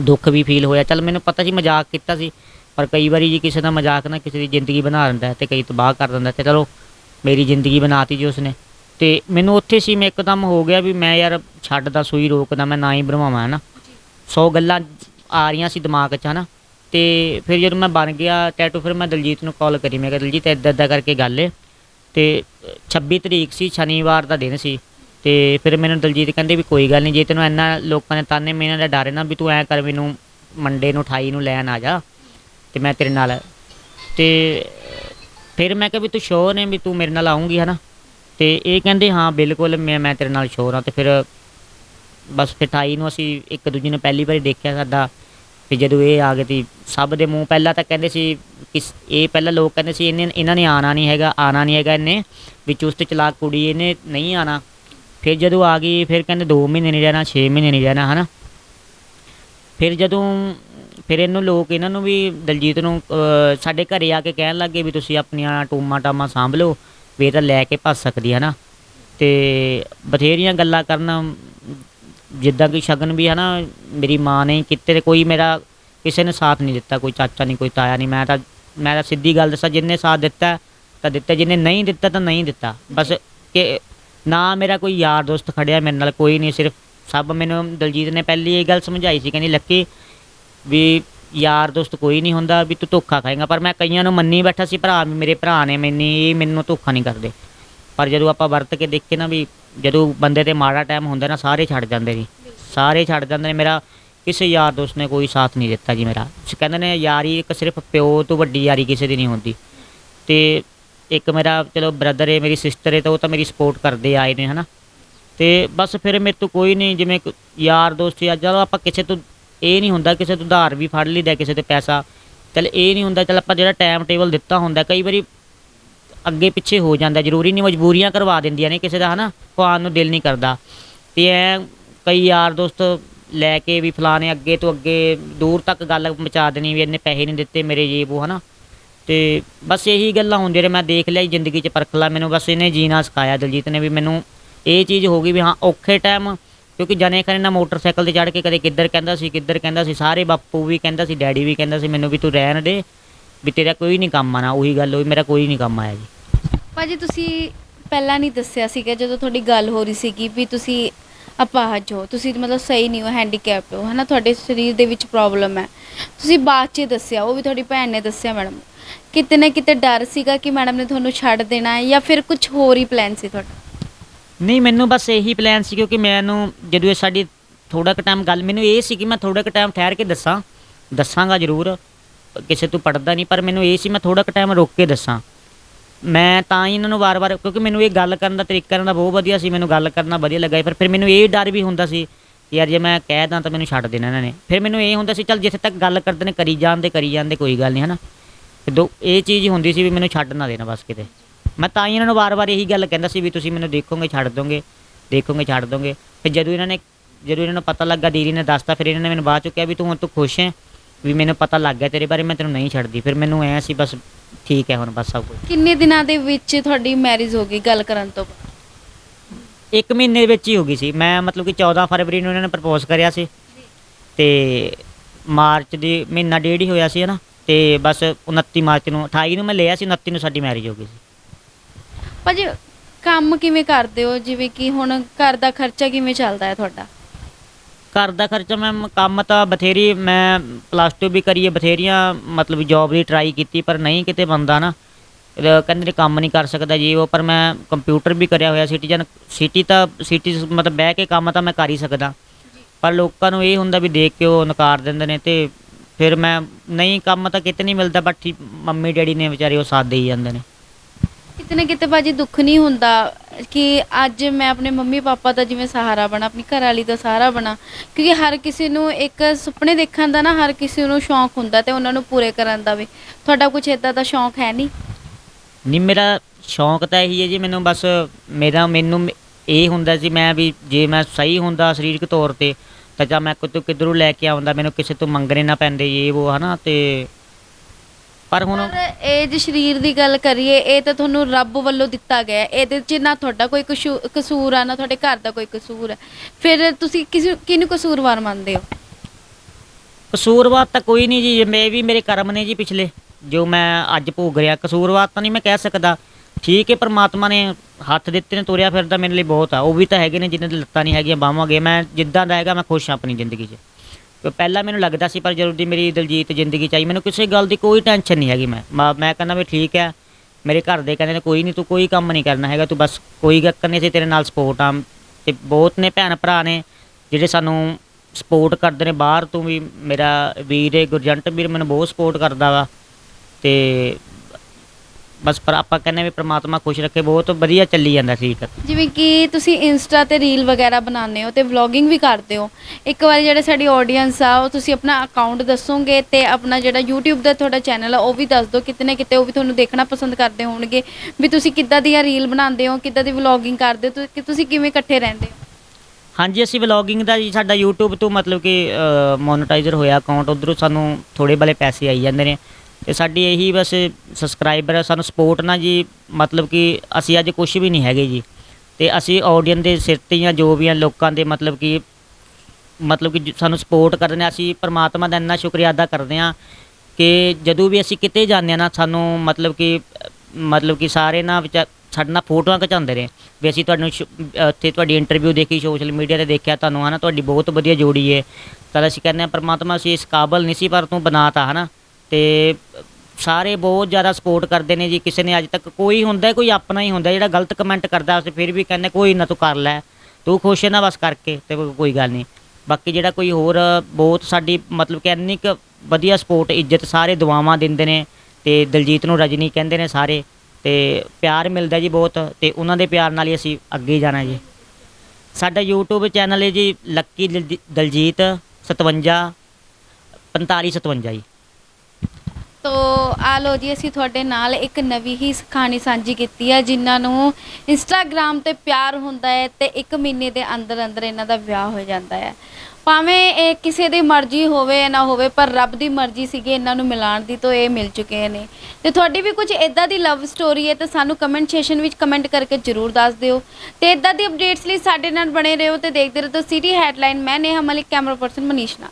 ਦੁੱਖ ਵੀ ਫੀਲ ਹੋਇਆ। ਚੱਲ ਮੈਨੂੰ ਪਤਾ ਸੀ, ਮਜ਼ਾਕ ਕੀਤਾ ਸੀ, ਪਰ ਕਈ ਵਾਰੀ ਜੀ ਕਿਸੇ ਦਾ ਮਜ਼ਾਕ ਨਾ ਕਿਸੇ ਦੀ ਜ਼ਿੰਦਗੀ ਬਣਾ ਦਿੰਦਾ ਤੇ ਕਈ ਤਬਾਹ ਕਰ ਦਿੰਦਾ ਤੇ ਚਲੋ, ਮੇਰੀ ਜ਼ਿੰਦਗੀ ਬਣਾਤੀ ਜੀ ਉਸਨੇ। ਤੇ ਮੈਨੂੰ ਉੱਥੇ ਸੀ, ਮੈਂ ਇੱਕਦਮ ਹੋ ਗਿਆ ਵੀ ਮੈਂ ਯਾਰ ਛੱਡਦਾ ਸੂਈ ਰੋਕਦਾ, ਮੈਂ ਨਾ ਹੀ ਬਣਵਾਵਾਂ, ਹਨਾ। ਸੌ ਗੱਲਾਂ ਆ ਰਹੀਆਂ ਸੀ ਦਿਮਾਗ 'ਚ, ਹਨਾ। ਤੇ ਫਿਰ ਜਦੋਂ ਮੈਂ ਬਣ ਗਿਆ ਟੈਟੂ ਫਿਰ ਮੈਂ ਦਲਜੀਤ ਨੂੰ ਕਾਲ ਕਰੀ, ਮੈਂ ਕਿਹਾ, ਦਲਜੀਤ ਇੱਦਾਂ ਇੱਦਾਂ ਕਰਕੇ ਗੱਲ ਏ। ਤੇ 26 ਤਰੀਕ ਸੀ, ਸ਼ਨੀਵਾਰ ਦਾ ਦਿਨ ਸੀ। ਤੇ ਫਿਰ ਮੈਨੂੰ ਦਲਜੀਤ ਕਹਿੰਦੇ ਵੀ ਕੋਈ ਗੱਲ ਨਹੀਂ ਜੇ ਤੈਨੂੰ ਇੰਨਾ ਲੋਕਾਂ ਨੇ ਤਾਨੇ ਮੇਨਾਂ ਦਾ ਡਰ ਹੈ ਨਾ ਵੀ ਤੂੰ ਐ ਕਰ ਮੈਨੂੰ ਮੰਡੇ ਨੂੰ 28 ਨੂੰ ਲੈਣ ਆ ਜਾ ਤੇ ਮੈਂ ਤੇਰੇ ਨਾਲ। ਤੇ ਫਿਰ ਮੈਂ ਕਿਹਾ ਵੀ ਤੂੰ ਸ਼ੋਰ ਨੇ ਵੀ ਤੂੰ ਮੇਰੇ ਨਾਲ ਆਉਂਗੀ ਹਨਾ। ਤੇ ਇਹ ਕਹਿੰਦੇ, ਹਾਂ, ਬਿਲਕੁਲ, ਮੈਂ ਮੈਂ ਤੇਰੇ ਨਾਲ ਸ਼ੋਰ ਹਾਂ। ਤੇ ਫਿਰ ਬਸ ਫਿਰ 28 ਨੂੰ ਅਸੀਂ ਇੱਕ ਦੂਜੇ ਨੂੰ ਪਹਿਲੀ ਵਾਰੀ ਦੇਖਿਆ ਸਾਡਾ ਫਿਰ ਜਦੋਂ ਇਹ ਆ ਗਏ ਤੀ ਸਭ ਦੇ ਮੂੰਹ ਪਹਿਲਾਂ ਤਾਂ ਕਹਿੰਦੇ ਸੀ ਕਿਸ, ਇਹ ਪਹਿਲਾਂ ਲੋਕ ਕਹਿੰਦੇ ਸੀ, ਇਹਨੇ, ਇਹਨਾਂ ਨੇ ਆਣਾ ਨਹੀਂ ਹੈਗਾ ਆਣਾ ਨਹੀਂ ਹੈਗਾ ਇਹਨੇ, ਵੀ ਚੁਸਤ ਚਲਾਕ ਕੁੜੀ ਇਹਨੇ ਨਹੀਂ ਆਣਾ ਫਿਰ ਜਦੋਂ ਆ ਗਈ, ਫਿਰ ਕਹਿੰਦੇ 2 ਮਹੀਨੇ ਨਹੀਂ ਰਹਿਣਾ 6 ਮਹੀਨੇ ਨਹੀਂ ਰਹਿਣਾ, ਹਨਾ? ਫਿਰ ਜਦੋਂ, ਫਿਰ ਇਹਨੂੰ ਲੋਕ, ਇਹਨਾਂ ਨੂੰ ਵੀ ਦਲਜੀਤ ਨੂੰ ਸਾਡੇ ਘਰੇ ਆ ਕੇ ਕਹਿਣ ਲੱਗੇ ਵੀ ਤੁਸੀਂ ਆਪਣੀਆਂ ਟੂਮਾ ਟਾਮਾ ਸਾਂਭ ਲਓ ਵੀ ਤਾਂ ਲੈ ਕੇ ਭੱਜ ਸਕਦੀ ਹੈ ਨਾ। ਤੇ ਬਥੇਰੀਆਂ ਗੱਲਾਂ ਕਰਨ, ਜਿੱਦਾਂ ਕਿ ਸ਼ਗਨ ਵੀ ਹੈ ਨਾ, ਮੇਰੀ ਮਾਂ ਨੇ ਕਿਤੇ ਤੇ ਕੋਈ ਮੇਰਾ ਕਿਸੇ ਨੇ ਸਾਥ ਨਹੀਂ ਦਿੱਤਾ, ਕੋਈ ਚਾਚਾ ਨਹੀਂ, ਕੋਈ ਤਾਇਆ ਨਹੀਂ। ਮੈਂ ਤਾਂ ਮੈਂ ਤਾਂ ਸਿੱਧੀ ਗੱਲ ਦੱਸਾਂ, ਜਿੰਨੇ ਸਾਥ ਦਿੱਤਾ, ਤਾਂ ਦਿੱਤਾ, ਜਿੰਨੇ ਨਹੀਂ ਦਿੱਤਾ, ਤਾਂ ਨਹੀਂ ਦਿੱਤਾ। ਬਸ ਕਿ ਨਾ ਮੇਰਾ ਕੋਈ ਯਾਰ ਦੋਸਤ ਖੜਿਆ ਮੇਰੇ ਨਾਲ, ਕੋਈ ਨਹੀਂ, ਸਿਰਫ ਸਭ ਮੈਨੂੰ, ਦਲਜੀਤ ਨੇ ਪਹਿਲੀ ਇਹ ਗੱਲ ਸਮਝਾਈ ਸੀ, ਕਹਿੰਦੀ, ਲੱਕੀ, ਵੀ ਯਾਰ ਦੋਸਤ ਕੋਈ ਨਹੀਂ ਹੁੰਦਾ ਵੀ ਤੂੰ ਧੋਖਾ ਖਾਏਗਾ। ਪਰ ਮੈਂ ਕਈਆਂ ਨੂੰ ਮੰਨੀ ਬੈਠਾ ਸੀ, ਭਰਾ ਮੇਰੇ ਭਰਾ ਨੇ ਮੈਨੀ, ਇਹ ਮੈਨੂੰ ਧੋਖਾ ਨਹੀਂ ਕਰਦੇ। ਪਰ ਜਦੋਂ ਆਪਾਂ ਵਰਤ ਕੇ ਦੇਖੇ ਨਾ ਵੀ ਜਦੋਂ ਬੰਦੇ ਤੇ ਮਾੜਾ ਟਾਈਮ ਹੁੰਦਾ ਨਾ, ਸਾਰੇ ਛੱਡ ਜਾਂਦੇ ਜੀ ਸਾਰੇ ਛੱਡ ਜਾਂਦੇ ਨੇ। ਮੇਰਾ ਕਿਸੇ ਯਾਰ ਦੋਸਤ ਨੇ ਕੋਈ ਸਾਥ ਨਹੀਂ ਦਿੱਤਾ ਜੀ ਮੇਰਾ। ਕਹਿੰਦੇ ਨੇ ਯਾਰੀ ਇੱਕ ਸਿਰਫ ਪਿਓ ਤੋਂ ਵੱਡੀ ਯਾਰੀ ਕਿਸੇ ਦੀ ਨਹੀਂ ਹੁੰਦੀ। ਤੇ ਇੱਕ ਮੇਰਾ, ਚਲੋ ਬ੍ਰਦਰ ਹੈ ਮੇਰੀ ਸਿਸਟਰ ਹੈ ਤਾਂ ਉਹ ਤਾਂ ਮੇਰੀ ਸਪੋਰਟ ਕਰਦੇ ਆਏ ਨੇ, ਹਨਾ। ਤੇ ਬਸ ਫਿਰ ਮੇਰੇ ਤੋਂ ਕੋਈ ਨਹੀਂ, ਜਿਵੇਂ ਯਾਰ ਦੋਸਤ ਆ ਜਦੋਂ ਆਪਾਂ ਕਿਸੇ ਤੋਂ ਇਹ ਨਹੀਂ ਹੁੰਦਾ ਕਿਸੇ ਤੋਂ ਉਧਾਰ ਵੀ ਫੜ ਲਈਦਾ, ਕਿਸੇ ਤੇ ਪੈਸਾ। ਚਲ ਇਹ ਨਹੀਂ ਹੁੰਦਾ, ਚਲ ਆਪਾਂ ਜਿਹੜਾ ਟਾਈਮ ਟੇਬਲ ਦਿੱਤਾ ਹੁੰਦਾ, ਕਈ ਵਾਰੀ ਅੱਗੇ ਪਿੱਛੇ ਹੋ ਜਾਂਦਾ, ਜ਼ਰੂਰੀ ਨਹੀਂ ਮਜਬੂਰੀਆਂ ਕਰਵਾ ਦਿੰਦੀਆਂ ਨੇ ਕਿਸੇ ਦਾ, ਹਨਾ? ਖਵਾਉਣ ਨੂੰ ਦਿਲ ਨਹੀਂ ਕਰਦਾ। ਤੇ ਐ ਕਈ ਯਾਰ ਦੋਸਤ ਲੈ ਕੇ ਵੀ ਫਲਾਣੇ ਅੱਗੇ ਤੋਂ ਅੱਗੇ ਦੂਰ ਤੱਕ ਗੱਲ ਪਹੁੰਚਾ ਦੇਣੀ ਵੀ ਇਹਨੇ ਪੈਸੇ ਨਹੀਂ ਦਿੱਤੇ ਮੇਰੇ ਜੇਬ ਉਹ ਹਨਾ? ਤੇ ਬਸ ਇਹੀ ਗੱਲਾਂ ਹੁੰਦੀਆਂ ਨੇ, ਮੈਂ ਦੇਖ ਲਿਆ ਜੀ, ਜ਼ਿੰਦਗੀ 'ਚ ਪਰਖ ਲਾ, ਮੈਨੂੰ ਬਸ ਇਹਨੇ ਜੀਣਾ ਸਿਖਾਇਆ ਦਲਜੀਤ ਨੇ ਵੀ ਮੈਨੂੰ ਇਹ ਚੀਜ਼ ਹੋ ਗਈ ਵੀ ਹਾਂ, ਔਖੇ ਟਾਈਮ ਕਿਉਂਕਿ ਜਨੇ ਖਰੇ ਨਾ ਮੋਟਰਸਾਈਕਲ ਤੇ ਚੜ੍ਹ ਕੇ ਕਦੇ ਕਿੱਧਰ ਕਹਿੰਦਾ ਸੀ, ਕਿੱਧਰ ਕਹਿੰਦਾ ਸੀ, ਸਾਰੇ ਬਾਪੂ ਵੀ ਕਹਿੰਦਾ ਸੀ, ਡੈਡੀ ਵੀ ਕਹਿੰਦਾ ਸੀ, ਮੈਨੂੰ ਵੀ ਤੂੰ ਰਹਿਣ ਦੇ, ਵੀ ਤੇਰਾ ਕੋਈ ਨਹੀਂ ਕੰਮ ਆਣਾ ਉਹੀ ਗੱਲ ਹੋਈ, ਮੇਰਾ ਕੋਈ ਨਹੀਂ ਕੰਮ ਆਇਆ ਜੀ। ਭਾਜੀ, ਤੁਸੀਂ ਪਹਿਲਾਂ ਨਹੀਂ ਦੱਸਿਆ ਸੀਗਾ, ਜਦੋਂ ਤੁਹਾਡੀ ਗੱਲ ਹੋ ਰਹੀ ਸੀਗੀ ਵੀ ਤੁਸੀਂ ਅਪਾਹਜ ਹੋ, ਤੁਸੀਂ ਮਤਲਬ ਸਹੀ ਨਹੀਂ ਹੋ ਹੈਂਡੀਕੈਪਡ ਹੋ, ਹਨਾ, ਤੁਹਾਡੇ ਸਰੀਰ ਦੇ ਵਿੱਚ ਪ੍ਰੋਬਲਮ ਹੈ। ਤੁਸੀਂ ਬਾਅਦ 'ਚ ਦੱਸਿਆ, ਉਹ ਵੀ ਤੁਹਾਡੀ ਭੈਣ ਨੇ ਦੱਸਿਆ, ਮੈਡਮ। ਕਿਤੇ ਨਾ ਕਿਤੇ ਡਰ ਸੀਗਾ ਕਿ ਮੈਡਮ ਨੇ ਤੁਹਾਨੂੰ ਛੱਡ ਦੇਣਾ ਹੈ ਜਾਂ ਫਿਰ ਕੁਝ ਹੋਰ ਹੀ ਪਲਾਨ ਸੀ ਤੁਹਾਡਾ? ਨਹੀਂ, ਮੈਨੂੰ ਬਸ ਇਹੀ ਪਲਾਨ ਸੀ ਕਿਉਂਕਿ ਮੈਨੂੰ ਜਦੋਂ ਇਹ ਸਾਡੀ ਥੋੜਾ ਕੁ ਟਾਈਮ ਗੱਲ, ਮੈਨੂੰ ਇਹ ਸੀ ਕਿ ਮੈਂ ਥੋੜਾ ਕੁ ਟਾਈਮ ਠਹਿਰ ਕੇ ਦੱਸਾਂ, ਦੱਸਾਂਗਾ ਜ਼ਰੂਰ, ਕਿਸੇ ਤੋਂ ਪੜਦਾ ਨਹੀਂ, ਪਰ ਮੈਨੂੰ ਇਹ ਸੀ ਮੈਂ ਥੋੜਾ ਕੁ ਟਾਈਮ ਰੁਕ ਕੇ ਦੱਸਾਂ। ਮੈਂ ਤਾਂ ਹੀ ਇਹਨਾਂ ਨੂੰ ਵਾਰ-ਵਾਰ, ਕਿਉਂਕਿ ਮੈਨੂੰ ਇਹ ਗੱਲ ਕਰਨ ਦਾ ਤਰੀਕਾ ਇਹਨਾਂ ਦਾ ਬਹੁਤ ਵਧੀਆ ਸੀ, ਮੈਨੂੰ ਗੱਲ ਕਰਨਾ ਵਧੀਆ ਲੱਗਾ ਪਰ ਫਿਰ ਮੈਨੂੰ ਇਹ ਡਰ ਵੀ ਹੁੰਦਾ ਸੀ ਕਿ ਯਾਰ ਜੇ ਮੈਂ ਕਹਿ ਦਾਂ ਤਾਂ ਮੈਨੂੰ ਛੱਡ ਦੇਣਾ ਇਹਨਾਂ ਨੇ। ਫਿਰ ਮੈਨੂੰ ਇਹ ਹੁੰਦਾ ਸੀ, ਚੱਲ ਜਿੱਥੇ ਤੱਕ ਗੱਲ ਕਰਦੇ ਨੇ, ਕਰੀ ਜਾਂਦੇ ਕਰੀ ਜਾਂਦੇ ਕੋਈ ਗੱਲ ਨਹੀਂ, ਹਨਾ? ਤੇ ਦੋ ਇਹ ਚੀਜ਼ ਹੁੰਦੀ ਸੀ ਵੀ ਮੈਨੂੰ ਛੱਡ ਨਾ ਦੇਣਾ ਬਸ ਕਿਤੇ। ਮੈਂ ਤਾਂ ਹੀ ਇਹਨਾਂ ਨੂੰ ਵਾਰ-ਵਾਰ ਇਹੀ ਗੱਲ ਕਹਿੰਦਾ ਸੀ ਵੀ ਤੁਸੀਂ ਮੈਨੂੰ ਦੇਖੋਗੇ ਛੱਡ ਦੋਗੇ ਦੇਖੋਗੇ ਛੱਡ ਦੋਗੇ। ਫਿਰ ਜਦੋਂ ਇਹਨਾਂ ਨੇ ਜਦੋਂ ਇਹਨਾਂ ਨੂੰ ਪਤਾ ਲੱਗਾ ਦੀਦੀ ਨੇ ਦੱਸਤਾ ਫਿਰ ਇਹਨਾਂ ਨੇ ਮੈਨੂੰ ਬਾਅਦ ਚ ਕਿਹਾ ਵੀ ਤੂੰ ਹੁਣ ਤੂੰ ਖੁਸ਼ ਹੈ ਵੀ ਮੈਨੂੰ ਪਤਾ ਲੱਗ ਗਿਆ ਤੇਰੇ ਬਾਰੇ ਮੈਂ ਤੈਨੂੰ ਨਹੀਂ ਛੱਡਦੀ। ਫਿਰ ਮੈਨੂੰ ਐ ਸੀ ਬਸ ਠੀਕ ਹੈ ਹੁਣ ਬਸ ਸਭ ਕੁਝ ਕਿੰਨੇ ਦਿਨਾਂ ਦੇ ਵਿੱਚ ਤੁਹਾਡੀ ਮੈਰਿਜ ਹੋ ਗਈ ਗੱਲ ਕਰਨ ਤੋਂ ਬਾਅਦ? ਇੱਕ ਮਹੀਨੇ ਵਿੱਚ ਹੀ ਹੋ ਗਈ ਸੀ। ਮੈਂ ਮਤਲਬ ਕਿ 14 ਫਰਵਰੀ ਨੂੰ ਇਹਨਾਂ ਨੇ ਪ੍ਰਪੋਜ਼ ਕਰਿਆ ਸੀ। ਤੇ ਮਾਰਚ ਦੀ ਮਹੀਨਾ ਡੇਢ ਹੀ ਹੋਇਆ ਸੀ ਹਨਾ। ਤੇ ਬਸ 29 ਮਾਰਚ ਨੂੰ 28 ਨੂੰ ਮੈਂ ਲਿਆ ਸੀ 29 ਨੂੰ ਸਾਡੀ ਮੈਰਿਜ ਹੋ ਗਈ ਸੀ। ਭਾਜੀ ਕੰਮ ਕਿਵੇਂ ਕਰਦੇ ਹੋ? ਜਿਵੇਂ ਕਿ ਹੁਣ ਘਰ ਦਾ ਖਰਚਾ ਕਿਵੇਂ ਚੱਲਦਾ ਹੈ ਤੁਹਾਡਾ? ਘਰ ਦਾ ਖਰਚਾ ਮੈਂ ਕੰਮ ਤਾਂ ਬਥੇਰੀ ਮੈਂ ਪਲੱਸ 2 ਵੀ ਕਰੀਏ ਬਥੇਰੀਆਂ ਮਤਲਬ ਜੌਬ ਦੀ ਟਰਾਈ ਕੀਤੀ ਪਰ ਨਹੀਂ ਕਿਤੇ ਬੰਦਾ ਨਾ ਕਹਿੰਦੇ ਨੇ ਕੰਮ ਨਹੀਂ ਕਰ ਸਕਦਾ ਜੀ ਉਹ ਪਰ ਮੈਂ ਕੰਪਿਊਟਰ ਵੀ ਕਰਿਆ ਹੋਇਆ ਸਿਟੀਜ਼ਨ ਸਿਟੀ ਤਾਂ ਸਿਟੀ ਮਤਲਬ ਬਹਿ ਕੇ ਕੰਮ ਤਾਂ ਮੈਂ ਕਰ ਹੀ ਸਕਦਾ। ਪਰ ਲੋਕਾਂ ਨੂੰ ਇਹ ਹੁੰਦਾ ਵੀ ਦੇਖ ਕੇ ਉਹ ਨਕਾਰ ਦਿੰਦੇ ਨੇ ਤੇ ਫਿਰ ਮੈਂ ਨਹੀਂ ਕੰਮ ਤਾਂ ਕਿਤੇ ਨਹੀਂ ਮਿਲਦਾ ਬਟ ਮੰਮੀ ਡੈਡੀ ਨੇ ਵਿਚਾਰੇ ਉਹ ਸਾਥ ਦੇਈ ਜਾਂਦੇ ਨੇ। ਕਿਤੇ ਨਾ ਕਿਤੇ ਭਾਜੀ ਦੁੱਖ ਨਹੀਂ ਹੁੰਦਾ ਕਿ ਅੱਜ ਮੈਂ ਆਪਣੇ ਮੰਮੀ ਪਾਪਾ ਦਾ ਜਿਵੇਂ ਸਹਾਰਾ ਬਣਾ, ਆਪਣੀ ਘਰ ਵਾਲੀ ਦਾ ਸਹਾਰਾ ਬਣਾ। ਕਿਉਂਕਿ ਹਰ ਕਿਸੇ ਨੂੰ ਇੱਕ ਸੁਪਨੇ ਦੇਖਣ ਦਾ ਨਾ ਹਰ ਕਿਸੇ ਨੂੰ ਸ਼ੌਂਕ ਹੁੰਦਾ ਤੇ ਉਹਨਾਂ ਨੂੰ ਪੂਰੇ ਕਰਨ ਦਾ ਵੀ। ਤੁਹਾਡਾ ਕੁਝ ਇਦਾਂ ਦਾ ਸ਼ੌਂਕ ਹੈ ਨਹੀਂ? ਨਹੀਂ, ਮੇਰਾ ਸ਼ੌਂਕ ਤਾਂ ਇਹੀ ਹੈ ਜੀ, ਮੈਨੂੰ ਬਸ ਮੇਰਾ, ਮੈਨੂੰ ਇਹ ਹੁੰਦਾ ਸੀ ਮੈਂ ਵੀ ਜੇ ਮੈਂ ਸਹੀ ਹੁੰਦਾ ਸਰੀਰਕ ਤੌਰ ਤੇ, ਤਾਂ ਜਾਂ ਮੈਂ ਕਿਤੋਂ ਕਿਧਰੋਂ ਲੈ ਕੇ ਆਉਂਦਾ, ਮੈਨੂੰ ਕਿਸੇ ਤੋਂ ਮੰਗਣੇ ਨਾ ਪੈਂਦੇ, ਇਹ, ਉਹ, ਹਨਾ, ਤੇ ਪਰ ਹੁਣ ਪਰ ਇਹ ਜੇ ਸਰੀਰ ਦੀ ਗੱਲ ਕਰੀਏ ਇਹ ਤਾਂ ਤੁਹਾਨੂੰ ਰੱਬ ਵੱਲੋਂ ਦਿੱਤਾ ਗਿਆ ਹੈ। ਇਹਦੇ 'ਚ ਨਾ ਤੁਹਾਡਾ ਕੋਈ ਕਸ਼ੂ- ਕਸੂਰ ਆ ਨਾ ਤੁਹਾਡੇ ਘਰ ਦਾ ਕੋਈ ਕਸੂਰ ਹੈ ਫਿਰ ਤੁਸੀਂ ਕਿਸ ਕਿਹਨੂੰ ਕਸੂਰਵਾਰ ਮੰਨਦੇ ਹੋ? ਕਸੂਰਵਾਰ ਤਾਂ ਕੋਈ ਨਹੀਂ ਜੀ ਮੈਂ ਵੀ ਮੇਰੇ ਕਰਮ ਨੇ ਜੀ ਪਿਛਲੇ। ਜੋ ਮੈਂ ਅੱਜ ਭੋਗ ਰਿਹਾ ਕਸੂਰਵਾਰ ਤਾਂ ਨਹੀਂ ਮੈਂ ਕਹਿ ਸਕਦਾ। ਠੀਕ ਹੈ ਪ੍ਰਮਾਤਮਾ ਨੇ ਹੱਥ ਦਿੱਤੇ ਨੇ ਤੁਰਿਆ ਫਿਰਦਾ ਮੇਰੇ ਲਈ ਬਹੁਤ ਆ। ਉਹ ਵੀ ਤਾਂ ਹੈਗੇ ਨੇ ਜਿਨ੍ਹਾਂ ਦੀ ਲੱਤਾਂ ਨਹੀਂ ਹੈਗੀਆਂ ਬਾਹਾਂ ਗਏ। ਮੈਂ ਜਿੱਦਾਂ ਦਾ ਹੈਗਾ ਮੈਂ ਖੁਸ਼ ਹਾਂ ਆਪਣੀ ਜ਼ਿੰਦਗੀ 'ਚ। ਪਹਿਲਾਂ ਮੈਨੂੰ ਲੱਗਦਾ ਸੀ, ਪਰ ਜਦੋਂ ਦੀ ਮੇਰੀ ਦਿਲਜੀਤ ਜ਼ਿੰਦਗੀ 'ਚ ਆਈ, ਮੈਨੂੰ ਕਿਸੇ ਗੱਲ ਦੀ ਕੋਈ ਟੈਨਸ਼ਨ ਨਹੀਂ ਹੈਗੀ ਮੈਂ। ਮੈਂ- ਮੈਂ ਕਹਿੰਦਾ ਵੀ ਠੀਕ ਹੈ, ਮੇਰੇ ਘਰ ਦੇ ਕਹਿੰਦੇ ਨੇ, ਕੋਈ ਨਹੀਂ, ਤੂੰ ਕੋਈ ਕੰਮ ਨਹੀਂ ਕਰਨਾ ਹੈਗਾ, ਤੂੰ ਬਸ ਕੋਈ ਗੱਲ ਨਹੀਂ ਸੀ, ਤੇਰੇ ਨਾਲ ਸਪੋਰਟ ਆ। ਤੇ ਬਹੁਤ ਨੇ ਭੈਣ ਭਰਾ ਨੇ ਜਿਹੜੇ ਸਾਨੂੰ ਸਪੋਰਟ ਕਰਦੇ ਨੇ, ਬਾਹਰ ਤੋਂ ਵੀ ਮੇਰਾ ਵੀਰ ਹੈ ਗੁਰਜੰਟ ਵੀਰ ਮੈਨੂੰ ਬਹੁਤ ਸਪੋਰਟ ਕਰਦਾ ਵਾ। ਤੇ ਬਸ ਪਰ ਆਪਾਂ ਕਹਿੰਦੇ ਵੀ ਪ੍ਰਮਾਤਮਾ ਖੁਸ਼ ਰੱਖੇ ਬਹੁਤ ਵਧੀਆ ਚੱਲੀ ਜਾਂਦਾ ਠੀਕ। ਹੈ ਜਿਵੇਂ ਕਿ ਤੁਸੀਂ ਇੰਸਟਾ ਤੇ ਰੀਲ ਵਗੈਰਾ ਬਣਾਉਂਦੇ ਹੋ ਤੇ ਵਲੌਗਿੰਗ ਵੀ ਕਰਦੇ ਹੋ ਇੱਕ ਵਾਰੀ ਜਿਹੜੇ ਸਾਡੀ ਆਡੀਅנס ਆ ਉਹ ਤੁਸੀਂ ਆਪਣਾ ਅਕਾਊਂਟ ਦੱਸੋਗੇ ਤੇ ਆਪਣਾ ਜਿਹੜਾ YouTube ਦਾ ਤੁਹਾਡਾ ਚੈਨਲ ਆ ਉਹ ਵੀ ਦੱਸ ਦਿਓ ਕਿਤੇ ਨਾ ਕਿਤੇ ਉਹ ਵੀ ਤੁਹਾਨੂੰ ਦੇਖਣਾ ਪਸੰਦ ਕਰਦੇ ਹੋਣਗੇ ਵੀ ਤੁਸੀਂ ਕਿੱਦਾਂ ਦੀਆਂ ਰੀਲ ਬਣਾਉਂਦੇ ਹੋ ਕਿੱਦਾਂ ਦੀ ਵਲੌਗਿੰਗ ਕਰਦੇ ਹੋ ਤੁ- ਕਿ ਤੁਸੀਂ ਕਿਵੇਂ ਇਕੱਠੇ ਰਹਿੰਦੇ ਹੋ? ਹਾਂਜੀ ਅਸੀਂ ਵਲੌਗਿੰਗ ਦਾ ਜੀ ਸਾਡਾ YouTube ਤੋਂ ਮਤਲਬ ਕਿ ਮੋਨੇਟਾਈਜ਼ਰ ਹੋਇਆ ਅਕਾਊਂਟ ਉਧਰੋਂ ਸਾਨੂੰ ਥੋੜੇ ਬਲੇ ਪੈਸੇ ਆਈ ਜਾਂਦੇ ਨੇ। ਤੇ ਸਾਡੀ ਇਹੀ ਬਸ ਸਬਸਕ੍ਰਾਈਬਰ ਸਾਨੂੰ ਸਪੋਰਟ ਨਾ ਜੀ, ਮਤਲਬ ਕਿ ਅਸੀਂ ਅੱਜ ਕੁਝ ਵੀ ਨਹੀਂ ਹੈਗੇ ਜੀ। ਤੇ ਅਸੀਂ ਆਡੀਅנס ਦੇ ਸਿਰ ਤੇ ਜਾਂ ਜੋ ਵੀ ਆ ਲੋਕਾਂ ਦੇ ਮਤਲਬ ਕਿ ਮਤਲਬ ਕਿ ਸਾਨੂੰ ਸਪੋਰਟ ਕਰਦੇ ਨੇ ਅਸੀਂ ਪਰਮਾਤਮਾ ਦਾ ਇੰਨਾ ਸ਼ੁਕਰੀਆ ਅਦਾ ਕਰਦੇ ਹਾਂ ਕਿ ਜਦੋਂ ਵੀ ਅਸੀਂ ਕਿਤੇ ਜਾਂਦੇ ਹਾਂ ਨਾ, ਸਾਨੂੰ ਮਤਲਬ ਕਿ ਮਤਲਬ ਕਿ ਸਾਰੇ ਨਾ ਵਿਚਾ, ਸਾਡੇ ਨਾਲ ਫੋਟੋਆਂ ਖਿਚਾਉਂਦੇ ਨੇ ਵੀ ਅਸੀਂ ਤੁਹਾਨੂੰ ਸ਼- ਉੱਥੇ ਤੁਹਾਡੀ ਇੰਟਰਵਿਊ ਦੇਖੀ ਸੋਸ਼ਲ ਮੀਡੀਆ ਤੇ ਦੇਖਿਆ, ਤੁਹਾਨੂੰ ਹਨਾ ਤੁਹਾਡੀ ਬਹੁਤ ਵਧੀਆ ਜੋੜੀ ਹੈ ਤਾਂ ਅਸੀਂ ਕਹਿੰਦੇ ਹਾਂ ਪਰਮਾਤਮਾ ਅਸੀਂ ਇਸ ਕਾਬਲ ਨਹੀਂ ਸੀ, ਪਰ ਤੂੰ ਬਣਾਤਾ ਹਨਾ। ਤੇ ਸਾਰੇ ਬਹੁਤ ਜ਼ਿਆਦਾ ਸਪੋਰਟ ਕਰਦੇ ਨੇ ਜੀ। ਕਿਸੇ ਨੇ ਅੱਜ ਤੱਕ ਕੋਈ ਹੁੰਦਾ, ਕੋਈ ਆਪਣਾ ਹੀ ਹੁੰਦਾ। ਜਿਹੜਾ ਗਲਤ ਕਮੈਂਟ ਕਰਦਾ ਅਸੀਂ ਫਿਰ ਵੀ ਕਹਿੰਦੇ, ਕੋਈ ਨਾ, ਤੂੰ ਕਰ ਲੈ। ਤੂੰ ਖੁਸ਼ ਹੈ ਨਾ, ਬਸ ਕਰਕੇ। ਤੇ ਕੋਈ ਗੱਲ ਨਹੀਂ। ਬਾਕੀ ਜਿਹੜਾ ਕੋਈ ਹੋਰ ਬਹੁਤ ਸਾਡੀ, ਮਤਲਬ ਕਿ ਇੰਨੀ ਕੁ ਵਧੀਆ ਸਪੋਰਟ ਇੱਜ਼ਤ ਸਾਰੇ ਦੁਆਵਾਂ ਦਿੰਦੇ ਨੇ ਤੇ ਦਲਜੀਤ ਨੂੰ ਰਜਨੀ ਕਹਿੰਦੇ ਨੇ ਸਾਰੇ। ਤੇ ਪਿਆਰ ਮਿਲਦਾ ਜੀ ਬਹੁਤ ਤੇ ਉਹਨਾਂ ਦੇ ਪਿਆਰ ਨਾਲ ਹੀ ਅਸੀਂ ਅੱਗੇ ਜਾਣਾ ਜੀ। ਸਾਡਾ YouTube ਚੈਨਲ ਹੈ ਜੀ, ਲੱਕੀ ਦਲਜੀ- ਦਲਜੀਤ 57 45 57 ਜੀ। ਤੋ ਆ ਲੋ ਜੀ, ਅਸੀਂ ਤੁਹਾਡੇ ਨਾਲ ਇੱਕ ਨਵੀਂ ਹੀ ਕਹਾਣੀ ਸਾਂਝੀ ਕੀਤੀ ਹੈ ਜਿਨ੍ਹਾਂ ਨੂੰ ਇੰਸਟਾਗ੍ਰam ਤੇ ਪਿਆਰ ਹੁੰਦਾ ਹੈ ਤੇ 1 ਮਹੀਨੇ ਦੇ ਅੰਦਰ ਅੰਦਰ ਇਹਨਾਂ ਦਾ ਵਿਆਹ ਹੋ ਜਾਂਦਾ ਹੈ। ਭਾਵੇਂ ਇਹ ਕਿਸੇ ਦੀ ਮਰਜ਼ੀ ਹੋਵੇ ਨਾ ਹੋਵੇ, ਪਰ ਰੱਬ ਦੀ ਮਰਜ਼ੀ ਸੀਗੀ ਇਹਨਾਂ ਨੂੰ ਮਿਲਾਉਣ ਦੀ ਤੋਂ ਇਹ ਮਿਲ ਚੁੱਕੇ ਨੇ। ਤੇ ਤੁਹਾਡੀ ਵੀ ਕੁਝ ਇਦਾਂ ਦੀ ਲਵ ਸਟੋਰੀ ਹੈ ਤਾਂ ਸਾਨੂੰ ਕਮੈਂਟ ਸੈਸ਼ਨ ਵਿੱਚ ਕਮੈਂਟ ਕਰਕੇ ਜਰੂਰ ਦੱਸ ਦਿਓ। ਤੇ ਇਦਾਂ ਦੀ ਅਪਡੇਟਸ ਲਈ ਸਾਡੇ ਨਾਲ ਬਣੇ ਰਹੋ ਤੇ ਦੇਖਦੇ ਰਹੋ ਸਿਟੀ ਹੈਡਲਾਈਨ, ਮੈਂ ਨੇਹਾ ਮਲਿਕ ਕੈਮਰਾ ਪਰਸਨ ਮਨੀਸ਼ ਨਾਲ।